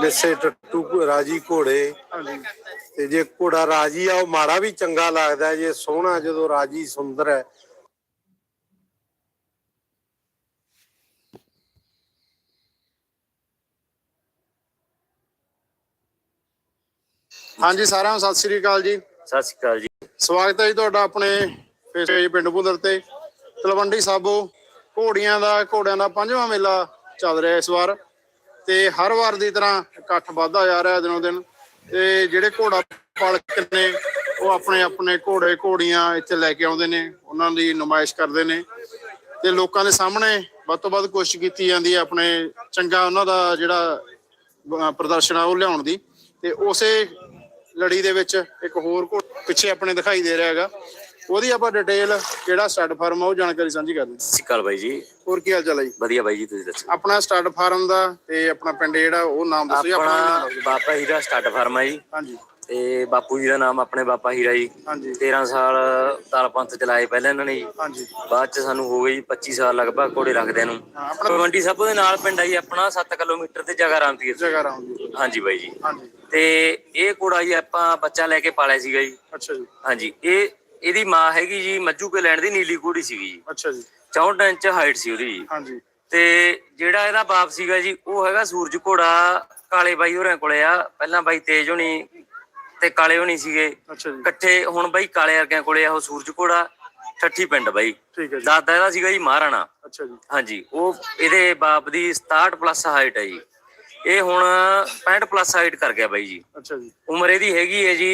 ਲਿੱਸੇ ਟੱਟੂ ਰਾਜੀ ਘੋੜੇ। ਤੇ ਜੇ ਘੋੜਾ ਰਾਜੀ ਆ ਉਹ ਮਾੜਾ ਵੀ ਚੰਗਾ ਲੱਗਦਾ ਜੇ ਸੋਹਣਾ ਜਦੋਂ ਰਾਜੀ ਸੁੰਦਰ ਹੈ। ਹਾਂਜੀ ਸਾਰਿਆਂ ਨੂੰ ਸਤਿ ਸ੍ਰੀ ਅਕਾਲ ਜੀ। ਸਤਿ ਸ਼੍ਰੀ ਅਕਾਲ ਜੀ। ਸਵਾਗਤ ਹੈ ਜੀ ਤੁਹਾਡਾ ਆਪਣੇ ਫੇਸਬੁੱਕ ਪਿੰਡ ਪੁੱਲਰ ਤੇ। ਤਲਵੰਡੀ ਸਾਬੋ, ਘੋੜੀਆਂ ਦਾ, ਘੋੜਿਆਂ ਦਾ ਪੰਜਵਾਂ ਮੇਲਾ ਚੱਲ ਰਿਹਾ ਇਸ ਵਾਰ। ਤੇ ਹਰ ਵਾਰ ਦੀ ਤਰ੍ਹਾਂ ਇਕੱਠ ਵੱਧਦਾ ਜਾ ਰਿਹਾ ਦਿਨੋਂ ਦਿਨ। ਤੇ ਜਿਹੜੇ ਘੋੜਾ ਪਾਲਕ ਨੇ, ਉਹ ਆਪਣੇ ਆਪਣੇ ਘੋੜੇ, ਘੋੜੀਆਂ ਇੱਥੇ ਲੈ ਕੇ ਆਉਂਦੇ ਨੇ। ਉਹਨਾਂ ਦੀ ਨੁਮਾਇਸ਼ ਕਰਦੇ ਨੇ। ਤੇ ਲੋਕਾਂ ਦੇ ਸਾਹਮਣੇ ਵੱਧ ਤੋਂ ਵੱਧ ਕੋਸ਼ਿਸ਼ ਕੀਤੀ ਜਾਂਦੀ ਹੈ ਆਪਣੇ ਚੰਗਾ ਉਹਨਾਂ ਦਾ ਜਿਹੜਾ ਪ੍ਰਦਰਸ਼ਨ ਆ ਉਹ ਲਿਆਉਣ ਦੀ। ਤੇ ਉਸੇ ਲੜੀ ਦੇ ਵਿੱਚ ਇੱਕ ਹੋਰ ਘੋੜਾ ਪਿੱਛੇ ਆਪਣੇ ਦਿਖਾਈ ਦੇ ਰਿਹਾ ਹੈਗਾ। ਉਹਦੀ ਆਪਾਂ ਡਿਟੇਲ ਕਿਹੜਾ ਸਟੱਡ ਫਾਰਮ ਆ ਉਹ ਜਾਣਕਾਰੀ ਸਾਂਝੀ ਸਤਿ ਸ਼੍ਰੀ ਅਕਾਲ ਬਾਈ ਜੀ। ਹੋਰ ਕੀ ਹਾਲ ਚਾਲ ਹੈ ਜੀ? ਵਧੀਆ ਬਾਈ ਜੀ ਤੁਸੀਂ ਦੱਸੋ? ਆਪਣਾ ਸਟੱਡ ਫਾਰਮ ਦਾ ਤੇ ਆਪਣਾ ਪਿੰਡ ਜਿਹੜਾ ਉਹ ਨਾਮ ਦੱਸੋ ਜੀ ਆਪਣਾ ਨਾਮ ਆਪਣਾ ਦੱਸੋ। ਬਾਬਾ ਹੀਰਾ ਸਟਾਰਟ ਫਾਰਮ ਹੈ ਜੀ। ਹਾਂਜੀ। ਤੇ ਬਾਪੂ ਜੀ ਦਾ ਨਾਮ ਆਪਣੇ ਬਾਬਾ ਹੀਰਾ ਜੀ। ਹਾਂਜੀ। 13 ਸਾਲ ਦਾਲ ਪੰਥ ਚਲਾਏ ਪਹਿਲਾਂ ਇਹਨਾਂ ਨੇ ਜੀ। ਹਾਂਜੀ। ਬਾਅਦ ਚ ਸਾਨੂੰ ਹੋ ਗਈ 25 ਸਾਲ ਲਗਭਗ ਘੋੜੇ ਰੱਖਦਿਆਂ ਨੂੰ ਹਾਂ, ਆਪਣਾ ਦੇ ਨਾਲ ਪਿੰਡ ਆ ਜੀ ਆਪਣਾ 7 ਕਿਲੋਮੀਟਰ ਤੇ ਜਗਾ ਰਾਮ ਤੀਰਥ। ਜਗ੍ਹਾ ਰਾਮ ਜੀ ਹਾਂਜੀ ਬਾਈ ਜੀ। ਹਾਂਜੀ। ਤੇ ਇਹ ਘੋੜਾ ਜੀ ਆਪਾਂ ਬੱਚਾ ਲੈ ਕੇ ਪਾਲਿਆ ਸੀਗਾ ਜੀ। ਅੱਛਾ ਜੀ। ਹਾਂਜੀ ਇਹ ਇਹਦੀ ਮਾਂ ਹੈਗੀ ਜੀ ਮੱਜੂ ਕੇ ਲੈਣ ਦੀ ਨੀਲੀ ਘੋੜੀ ਸੀਗੀ ਜੀ। ਅੱਛਾ ਜੀ। 64 ਇੰਚ ਹਾਈਟ ਸੀ ਉਹਦੀ ਜੀ। ਹਾਂਜੀ। ਤੇ ਜਿਹੜਾ ਇਹਦਾ ਬਾਪ ਸੀਗਾ ਜੀ ਉਹ ਹੈਗਾ ਸੂਰਜ ਘੋੜਾ ਕਾਲੇ ਬਾਈ ਹੋਰਾਂ ਕੋਲੇ ਆ। ਪਹਿਲਾਂ ਬਾਈ ਤੇਜ ਹੋਣੀ ਤੇ ਕਾਲੇ ਹੋਣੀ ਸੀਗੇ। ਅੱਛਾ ਜੀ। ਇਕੱਠੇ ਹੁਣ ਬਾਈ ਕਾਲੇ ਵਰਗਿਆਂ ਕੋਲੇ ਆ ਉਹ ਸੂਰਜ ਘੋੜਾ ਠੱਠੀ ਪਿੰਡ ਬਾਈ। ਠੀਕ ਹੈ ਜੀ। ਦਾਦਾ ਇਹਦਾ ਸੀਗਾ ਜੀ ਮਹਾਰਾਣਾ। ਅੱਛਾ ਜੀ। ਹਾਂਜੀ ਉਹ ਇਹਦੇ ਬਾਪ ਦੀ 67 ਪਲੱਸ ਹਾਈਟ ਹੈ ਜੀ। ਇਹ ਹੁਣ 65 ਪਲੱਸ ਹਾਈਟ ਕਰ ਗਿਆ ਬਾਈ ਜੀ। ਅੱਛਾ ਜੀ। ਉਮਰ ਇਹਦੀ ਹੈਗੀ ਹੈ ਜੀ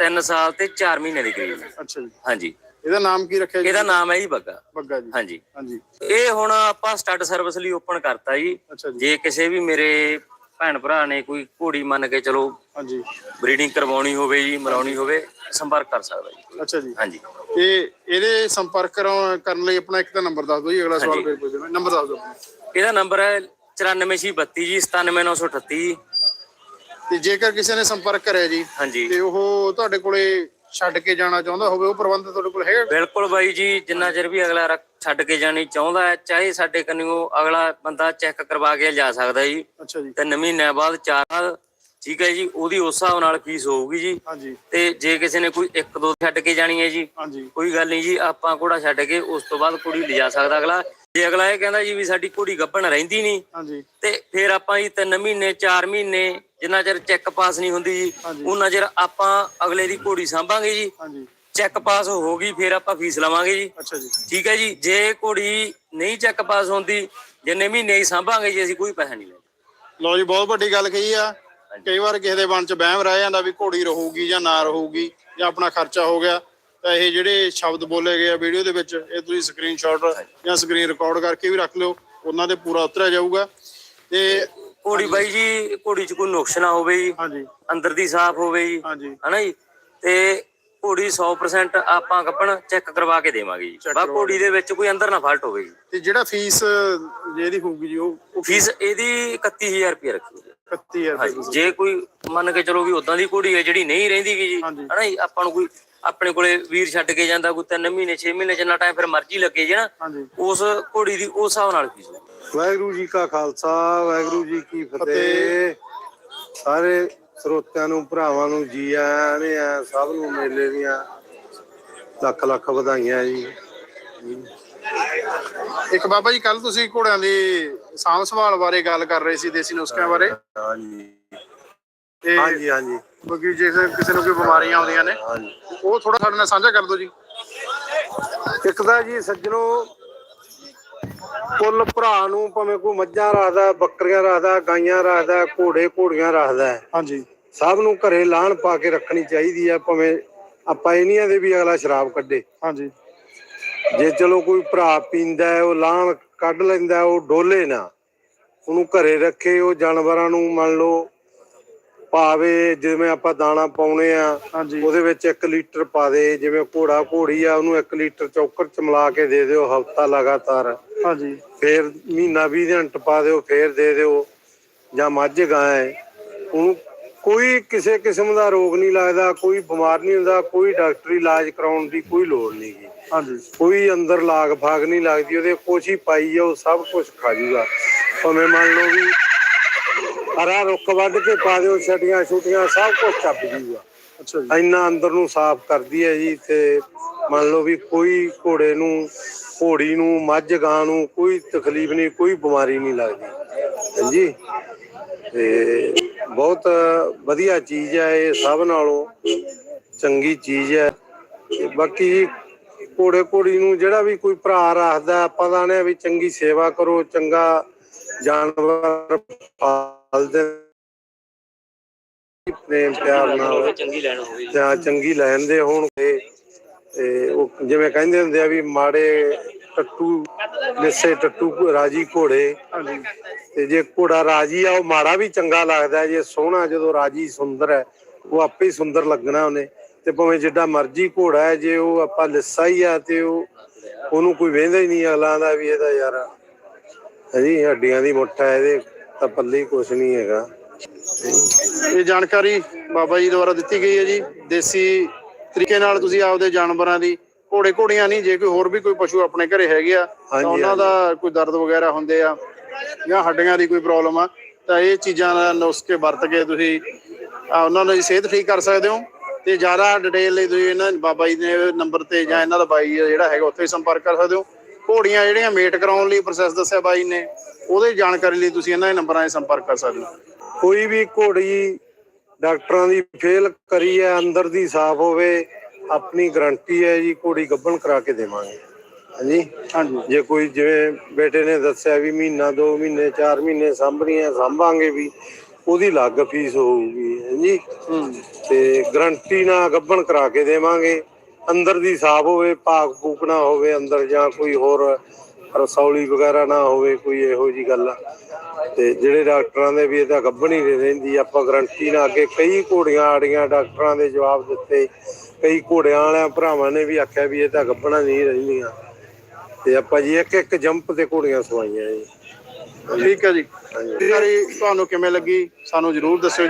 3 ਸਾਲ ਤੇ 4 ਮਹੀਨੇ ਦੀ ਕਰੀਬ। ਅੱਛਾ ਜੀ। ਹਾਂਜੀ। ਇਹਦਾ ਨਾਮ ਕੀ ਰੱਖਿਆ ਜੀ? ਇਹਦਾ ਨਾਮ ਹੈ ਜੀ ਬੱਗਾ। ਬੱਗਾ ਜੀ। ਹਾਂਜੀ। ਹਾਂਜੀ। ਇਹ ਹੁਣ ਆਪਾਂ ਸਟੱਡ ਸਰਵਿਸ ਲਈ ਓਪਨ ਕਰਤਾ ਜੀ। ਜੀ। ਕਿਸੇ ਵੀ ਮੇਰੇ ਭੈਣ ਭਰਾ ਨੇ ਕੋਈ ਘੋੜੀ ਮੰਨ ਕੇ ਚਲੋ ਹਾਂਜੀ। ਬਰੀਡਿੰਗ ਕਰਵਾਉਣੀ ਹੋਵੇ ਜੀ ਮਰਾਉਣੀ ਹੋਵੇ ਸੰਪਰਕ ਕਰ ਸਕਦਾ ਜੀ। ਅੱਛਾ ਜੀ। ਹਾਂਜੀ। ਤੇ ਇਹਦੇ ਸੰਪਰਕ ਕਰੋ- ਕਰਨ ਲਈ ਆਪਣਾ ਇੱਕ ਤਾਂ ਨੰਬਰ ਦੱਸ ਦਿਓ ਜੀ ਅਗਲਾ ਸਵਾਲ। ਫਿਰ ਪੁੱਛਦੇ ਮੈਂ ਨੰਬਰ ਦੱਸ ਦਿਓ। ਇਹਦਾ ਨੰਬਰ ਹੈ 94632 ਜੀ 97938 ਤੇ ਜੇਕਰ ਕਿਸੇ ਨੇ ਸੰਪਰਕ ਕਰਿਆ ਜੀ ਹਾਂਜੀ। ਤੇ ਉਹ ਤੁਹਾਡੇ ਕੋਲੇ ਛੱਡ ਕੇ ਜਾਣਾ ਚਾਹੁੰਦਾ ਹੋਵੇ ਉਹ ਪ੍ਰਬੰਧ ਤੁਹਾਡੇ ਕੋਲ ਹੈਗਾ? ਬਿਲਕੁਲ ਬਾਈ ਜੀ ਜਿੰਨਾ ਚਿਰ ਵੀ ਅਗਲਾ ਛੱਡ ਕੇ ਜਾਣੀ ਚਾਹੁੰਦਾ ਹੈ ਚਾਹੇ ਸਾਡੇ ਕੰਨਿਓ ਅਗਲਾ ਬੰਦਾ ਚੈੱਕ ਕਰਵਾ ਕੇ ਜਾ ਸਕਦਾ ਜੀ। ਅੱਛਾ ਜੀ। ਤਿੰਨ ਮਹੀਨਿਆਂ ਬਾਅਦ ਚਾਰ ਠੀਕ ਹੈ ਜੀ ਉਹਦੀ ਉਸ ਹਿਸਾਬ ਨਾਲ ਫੀਸ ਹੋਊਗੀ ਜੀ। ਹਾਂਜੀ। ਤੇ ਜੇ ਕਿਸੇ ਨੇ ਕੋਈ ਇੱਕ ਦੋ ਛੱਡ ਕੇ ਜਾਣੀ ਹੈ ਜੀ ਹਾਂਜੀ। ਕੋਈ ਗੱਲ ਨਹੀਂ ਜੀ ਆਪਾਂ ਘੋੜਾ ਛੱਡ ਕੇ ਉਸ ਤੋਂ ਬਾਅਦ ਕੁੜੀ ਲਿਜਾ ਸਕਦਾ ਅਗਲਾ। ਜੇ ਅਗਲਾ ਇਹ ਕਹਿੰਦਾ ਜੀ ਵੀ ਸਾਡੀ ਘੋੜੀ ਗੱਭਣ ਰਹਿੰਦੀ ਨਹੀਂ ਹਾਂਜੀ। ਤੇ ਫਿਰ ਆਪਾਂ ਜੀ 3 ਮਹੀਨੇ 4 ਮਹੀਨੇ ਜਿੰਨਾ ਚਿਰ ਚੈੱਕ ਪਾਸ ਨਹੀਂ ਹੁੰਦੀ ਜੀ। ਉਹਨਾਂ ਚਿਰ ਆਪਾਂ ਅਗਲੇ ਦੀ ਘੋੜੀ ਸਾਂਭਾਂਗੇ ਜੀ। ਹਾਂਜੀ। ਚੈੱਕ ਪਾਸ ਹੋ ਗਈ ਫਿਰ ਆਪਾਂ ਫੀਸ ਲਵਾਂਗੇ ਜੀ। ਅੱਛਾ ਜੀ। ਠੀਕ ਹੈ ਜੀ ਜੇ ਘੋੜੀ ਨਹੀਂ ਚੈੱਕ ਪਾਸ ਹੁੰਦੀ ਜਿੰਨੇ ਮਹੀਨੇ ਹੀ ਸਾਂਭਾਂਗੇ ਜੀ ਅਸੀਂ ਕੋਈ ਪੈਸਾ ਨਹੀਂ ਲੈਣਾ ਲਓ ਜੀ ਬਹੁਤ ਵੱਡੀ ਗੱਲ ਕਹੀ ਆ। ਕਈ ਵਾਰ ਕਿਸੇ ਦੇ ਮਨ ਚ ਵਹਿਮ ਰਹਿ ਜਾਂਦਾ ਵੀ ਘੋੜੀ ਰਹੂਗੀ ਜਾਂ ਨਾ ਰਹੂਗੀ ਜਾਂ ਆਪਣਾ ਖਰਚਾ ਹੋ ਗਿਆ ਤਾਂ ਇਹ ਜਿਹੜੇ ਸ਼ਬਦ ਬੋਲੇ ਗਏ ਆ ਵੀਡੀਓ ਦੇ ਵਿੱਚ ਇਹ ਤੁਸੀਂ ਸਕਰੀਨਸ਼ਾਟ ਜਾਂ ਸਕਰੀਨ ਰਿਕਾਰਡ ਕਰਕੇ ਵੀ ਰੱਖ ਲਿਓ ਉਹਨਾਂ ਤੇ ਪੂਰਾ ਉਤਰਿਆ ਜਾਊਗਾ। ਤੇ ਘੋੜੀ ਬਾਈ ਜੀ ਘੋੜੀ 'ਚ ਕੋਈ ਨੁਕਸ ਨਾ ਹੋਵੇ ਜੀ ਹਾਂਜੀ। ਅੰਦਰ ਦੀ ਸਾਫ਼ ਹੋਵੇ ਜੀ ਹਾਂਜੀ। ਹਨਾ ਜੀ? ਤੇ ਘੋੜੀ 100% ਆਪਾਂ ਕੱਪਣ ਚੈੱਕ ਕਰਵਾ ਕੇ ਦੇਵਾਂਗੇ ਜੀ। Check ਬਾ ਕਰਵਾ ਘੋੜੀ ਦੇ ਵਿੱਚ ਕੋਈ ਅੰਦਰ ਨਾ ਫਾਲਟ ਹੋਵੇ ਜੀ। ਤੇ ਜਿਹੜਾ ਫੀਸ ਜੇ ਇਹਦੀ ਹੋਊਗੀ ਜੀ ਉਹ ਉਹ ਫੀਸ ਇਹਦੀ 31000 ਰੁਪਏ ਰੱਖੀ ਜੀ 31000 ਹਾਂਜੀ ਰੁਪਏ ਜੇ ਕੋਈ ਮੰਨ ਕੇ ਚਲੋ ਵੀ ਉਦਾਂ ਦੀ ਘੋੜੀ ਹੈ ਜਿਹੜੀ ਨਹੀਂ ਰਹਿੰਦੀ ਗੀ ਜੀ ਹਾਂਜੀ। ਹਨਾ ਜੀ? ਆਪਾਂ ਨੂੰ ਕੋਈ ਆਪਣੇ ਕੋਲੇ ਵੀਰ ਛੱਡ ਕੇ ਜਾਂਦਾ ਕੋਈ 3 ਮਹੀਨੇ 6 ਮਹੀਨੇ ਜਿੰਨਾ ਟਾਈਮ ਫਿਰ ਮਰਜ਼ੀ ਲੱਗੇ ਜੀ ਨਾ ਹਾਂਜੀ। ਉਸ ਘੋੜੀ ਦੀ ਉਸ ਹਿਸਾਬ ਨਾਲ ਫੀਸ ਹੋਊਗੀ। ਵਾਹਿਗੁਰੂ ਜੀ ਕਾ ਖਾਲਸਾ ਵਾਹਿਗੁਰੂ ਜੀ ਕੀ ਫਤਿਹ। ਸਾਰੇ ਸਰੋਤਿਆਂ ਨੂੰ ਭਰਾਵਾਂ ਨੂੰ ਜੀ ਆਇਆਂ ਨੇ ਆ ਸਭ ਨੂੰ ਮੇਲੇ ਦੀਆਂ ਲੱਖ ਲੱਖ ਵਧਾਈਆਂ ਜੀ। ਇੱਕ ਬਾਬਾ ਜੀ ਕੱਲ ਤੁਸੀਂ ਘੋੜਿਆਂ ਦੀ ਸਾਂਭ ਸੰਭਾਲ ਬਾਰੇ ਗੱਲ ਕਰ ਰਹੇ ਸੀ ਦੇਸੀ ਨੁਸਖਿਆਂ ਬਾਰੇ। ਹਾਂਜੀ। ਹਾਂਜੀ ਹਾਂਜੀ। ਕਿਉਂਕਿ ਜੇ ਕਿਸੇ ਨੂੰ ਕੋਈ ਬਿਮਾਰੀਆਂ ਆਉਂਦੀਆਂ ਨੇ ਉਹ ਥੋੜਾ ਸਾਡੇ ਨਾਲ ਸਾਂਝਾ ਕਰ ਦਿਓ ਜੀ। ਇੱਕ ਤਾਂ ਜੀ ਸੱਜਣੋ ਕੁੱਲ ਭਰਾ ਨੂੰ ਭਾਵੇਂ ਕੋਈ ਮੱਝਾਂ ਰੱਖਦਾ ਬੱਕਰੀਆਂ ਰੱਖਦਾ ਗਾਈਆਂ ਰੱਖਦਾ ਘੋੜੇ ਘੋੜੀਆਂ ਰੱਖਦਾ ਹਾਂਜੀ। ਸਭ ਨੂੰ ਘਰੇ ਲਾਣ ਪਾ ਕੇ ਰੱਖਣੀ ਚਾਹੀਦੀ ਆ ਭਾਵੇਂ ਆਪਾਂ ਇਹ ਨਹੀਂ ਆਦੇ ਵੀ ਅਗਲਾ ਸ਼ਰਾਬ ਕੱਢੇ। ਹਾਂਜੀ। ਜੇ ਚਲੋ ਕੋਈ ਭਰਾ ਪੀਂਦਾ ਉਹ ਲਾਣ ਕੱਢ ਲੈਂਦਾ ਉਹ ਡੋਲੇ ਨਾ। ਉਹਨੂੰ ਘਰੇ ਰੱਖੇ ਉਹ ਜਾਨਵਰਾਂ ਨੂੰ ਮੰਨ ਲਓ ਪਾਵੇ ਜਿਵੇਂ ਆਪਾਂ ਦਾਣਾ ਪਾਉਣੇ ਆ ਹਾਂਜੀ। ਉਹਦੇ ਵਿੱਚ 1 ਲੀਟਰ ਪਾ ਦੇ ਜਿਵੇਂ ਘੋੜਾ ਘੋੜੀ ਆ ਉਹਨੂੰ 1 ਲੀਟਰ ਚੌਕਰ ਚ ਮਿਲਾ ਕੇ ਦੇ ਦਿਓ ਹਫਤਾ ਲਗਾਤਾਰ। ਹਾਂਜੀ। ਫੇਰ ਮਹੀਨਾ 20 ਦਿਨ ਟਪਾ ਦਿਓ ਫੇਰ ਦੇ ਦਿਓ ਜਾਂ ਮੱਝ ਗਾਂ ਹੈ ਉਹਨੂੰ ਕੋਈ ਕਿਸੇ ਕਿਸਮ ਦਾ ਰੋਗ ਨਹੀਂ ਲੱਗਦਾ ਕੋਈ ਬਿਮਾਰ ਨਹੀਂ ਹੁੰਦਾ ਕੋਈ ਡਾਕਟਰੀ ਇਲਾਜ ਕਰਾਉਣ ਦੀ ਕੋਈ ਲੋੜ ਨਹੀਂ ਗੀ। ਹਾਂਜੀ। ਕੋਈ ਅੰਦਰ ਲਾਗ ਫਾਗ ਨਹੀਂ ਲੱਗਦੀ ਉਹਦੇ ਕੁਛ ਹੀ ਪਾਈ ਉਹ ਸਭ ਕੁਝ ਖਾ ਜੂਗਾ। ਭਾਵੇਂ ਮੰਨ ਲਓ ਵੀ ਹਰਾ ਰੁੱਖ ਵੱਢ ਕੇ ਪਾ ਦਿਓ ਛਟੀਆਂ ਛੁਟੀਆਂ ਸਭ ਕੁਝ ਚੱਪ ਜੂਗਾ ਅੱਛਾ ਜੀ। ਇੰਨਾ ਅੰਦਰ ਨੂੰ ਸਾਫ਼ ਕਰਦੀ ਹੈ ਜੀ ਤੇ ਮੰਨ ਲਓ ਵੀ ਕੋਈ ਘੋੜੇ ਨੂੰ ਘੋੜੀ ਨੂੰ ਮੱਝ ਗਾਂ ਨੂੰ ਕੋਈ ਤਕਲੀਫ ਨਹੀਂ ਕੋਈ ਬਿਮਾਰੀ ਨਹੀਂ ਲੱਗਦੀ। ਹਾਂਜੀ? ਤੇ ਬਹੁਤ ਵਧੀਆ ਚੀਜ਼ ਹੈ ਇਹ ਸਭ ਨਾਲੋਂ ਚੰਗੀ ਚੀਜ਼ ਹੈ ਬਾਕੀ ਜੀ ਘੋੜੇ ਘੋੜੀ ਨੂੰ ਜਿਹੜਾ ਵੀ ਕੋਈ ਭਰਾ ਰੱਖਦਾ ਆਪਾਂ ਨੇ ਵੀ ਚੰਗੀ ਸੇਵਾ ਕਰੋ ਚੰਗਾ ਜਾਨਵਰ ਪਾਲਦੇ ਪ੍ਰੇਮ ਪਿਆਰ ਨਾਲ ਚੰਗੀ ਲੈਣ ਹੋਵੇ। ਜੀ। ਚੰਗੀ ਲੈਣ ਦੇ ਹੋਣ ਤੇ ਤੇ ਉਹ ਜਿਵੇਂ ਕਹਿੰਦੇ ਹੁੰਦੇ ਆ ਵੀ ਮਾੜੇ ਟੱਟੂ ਲਿੱਸੇ ਟੱਟੂ ਰਾਜੀ ਘੋੜੇ। ਤੇ ਜੇ ਘੋੜਾ ਰਾਜੀ ਆ ਉਹ ਮਾੜਾ ਵੀ ਚੰਗਾ ਲੱਗਦਾ ਜੇ ਸੋਹਣਾ ਜਦੋਂ ਰਾਜੀ ਸੁੰਦਰ ਹੈ ਉਹ ਆਪੇ ਹੀ ਸੁੰਦਰ ਲੱਗਣਾ ਉਹਨੇ। ਤੇ ਭਾਵੇਂ ਜਿੱਡਾ ਮਰਜ਼ੀ ਘੋੜਾ ਹੈ ਜੇ ਉਹ ਆਪਾਂ ਲਿੱਸਾ ਹੀ ਆ ਤੇ ਉਹ ਉਹਨੂੰ ਕੋਈ ਵੇਂਦਾ ਹੀ ਨਹੀਂ ਅਗਲਾ ਦਾ ਵੀ ਇਹਦਾ ਯਾਰ। ਹਾਂਜੀ ਹੱਡੀਆਂ ਦੀ ਮੁੱਠ ਹੈ ਇਹਦੇ ਤਾਂ ਪੱਲੇ ਕੁਛ ਨਹੀਂ ਹੈਗਾ। ਇਹ ਜਾਣਕਾਰੀ ਬਾਬਾ ਜੀ ਦੁਆਰਾ ਦਿੱਤੀ ਗਈ ਹੈ ਜੀ। ਦੇਸੀ ਤਰੀਕੇ ਨਾਲ ਤੁਸੀਂ ਆਪਦੇ ਜਾਨਵਰਾਂ ਦੀ ਘੋੜੇ ਘੋੜੀਆਂ ਨਹੀਂ ਜੇ ਕੋਈ ਹੋਰ ਵੀ ਕੋਈ ਪਸ਼ੂ ਆਪਣੇ ਘਰੇ ਹੈਗੇ ਆ ਤਾਂ ਉਹਨਾਂ ਦਾ ਕੋਈ ਦਰਦ ਵਗੈਰਾ ਹੁੰਦੇ ਆ ਜਾਂ ਹੱਡੀਆਂ ਦੀ ਕੋਈ ਪ੍ਰੋਬਲਮ ਆ ਤਾਂ ਇਹ ਚੀਜ਼ਾਂ ਦਾ ਨੁਸਖੇ ਵਰਤ ਕੇ ਤੁਸੀਂ ਉਹਨਾਂ ਦੀ ਸਿਹਤ ਠੀਕ ਕਰ ਸਕਦੇ ਹੋ। ਤੇ ਜ਼ਿਆਦਾ ਡਿਟੇਲ ਲਈ ਤੁਸੀਂ ਇਹਨਾਂ ਬਾਬਾ ਜੀ ਦੇ ਨੰਬਰ ਤੇ ਜਾਂ ਇਹਨਾਂ ਦਾ ਬਾਈ ਜਿਹੜਾ ਹੈਗਾ ਉੱਥੇ ਸੰਪਰਕ ਕਰ ਸਕਦੇ ਹੋ। ਘੋੜੀਆਂ ਜਿਹੜੀਆਂ ਮੇਟ ਕਰਾਉਣ ਲਈ ਪ੍ਰੋਸੈਸ ਦੱਸਿਆ ਬਾਈ ਨੇ। ਉਹਦੇ ਜਾਣਕਾਰੀ ਲਈ ਤੁਸੀਂ ਇਹਨਾਂ ਦੇ ਨੰਬਰਾਂ 'ਤੇ ਸੰਪਰਕ ਕਰ ਸਕਦੇ ਹੋ। ਕੋਈ ਵੀ ਘੋੜੀ ਡਾਕਟਰਾਂ ਦੀ ਫੇਲ ਕਰੀ ਹੈ ਅੰਦਰ ਦੀ ਸਾਫ਼ ਹੋਵੇ ਆਪਣੀ ਗਰੰਟੀ ਹੈ ਜੀ ਘੋੜੀ ਗੱਭਣ ਕਰਾ ਕੇ ਦੇਵਾਂਗੇ। ਹਾਂਜੀ? ਹਾਂਜੀ। ਜੇ ਕੋਈ ਜਿਵੇਂ ਬੇਟੇ ਨੇ ਦੱਸਿਆ ਵੀ ਮਹੀਨਾ 2 ਮਹੀਨੇ 4 ਮਹੀਨੇ ਸਾਂਭਣੀਆਂ ਸਾਂਭਾਂਗੇ ਵੀ ਉਹਦੀ ਅਲੱਗ ਫੀਸ ਹੋਊਗੀ ਹਾਂਜੀ? ਤੇ ਗਰੰਟੀ ਨਾਲ ਗੱਭਣ ਕਰਾ ਕੇ ਦੇਵਾਂਗੇ। ਅੰਦਰ ਦੀ ਸਾਫ਼ ਹੋਵੇ ਭੂਕ ਨਾ ਹੋਵੇ ਅੰਦਰ ਜਾਂ ਕੋਈ ਹੋਰ ਰਸੌਲੀ ਵਗੈਰਾ ਨਾ ਹੋਵੇ ਕੋਈ ਇਹੋ ਜੀ ਗੱਲ ਤੇ ਜਿਹੜੇ ਡਾਕਟਰਾਂ ਦੇ ਵੀ ਇਹ ਤਾਂ ਗੱਭਣ ਨਹੀਂ ਰਹਿੰਦੀ ਆਪਾਂ ਗਰੰਟੀ ਨਾਲ ਅੱਗੇ ਕਈ ਘੋੜੀਆਂ ਆੜੀਆਂ ਡਾਕਟਰਾਂ ਦੇ ਜਵਾਬ ਦਿੱਤੇ। ਕਈ ਘੋੜਿਆਂ ਵਾਲਿਆਂ ਭਰਾਵਾਂ ਨੇ ਵੀ ਆਖਿਆ ਵੀ ਇਹ ਤਾਂ ਗੱਭਣਾ ਨਹੀਂ ਰਹਿੰਦੀਆਂ। ਤੇ ਆਪਾਂ ਜੀ ਇੱਕ ਇੱਕ ਜੰਪ ਤੇ ਘੋੜੀਆਂ ਸਵਾਈਆਂ ਜੀ। ਠੀਕ ਹੈ ਜੀ। ਤੁਹਾਨੂੰ ਕਿਵੇਂ ਲੱਗੀ? ਸਾਨੂੰ ਜਰੂਰ ਦੱਸਿਓ ਜੀ।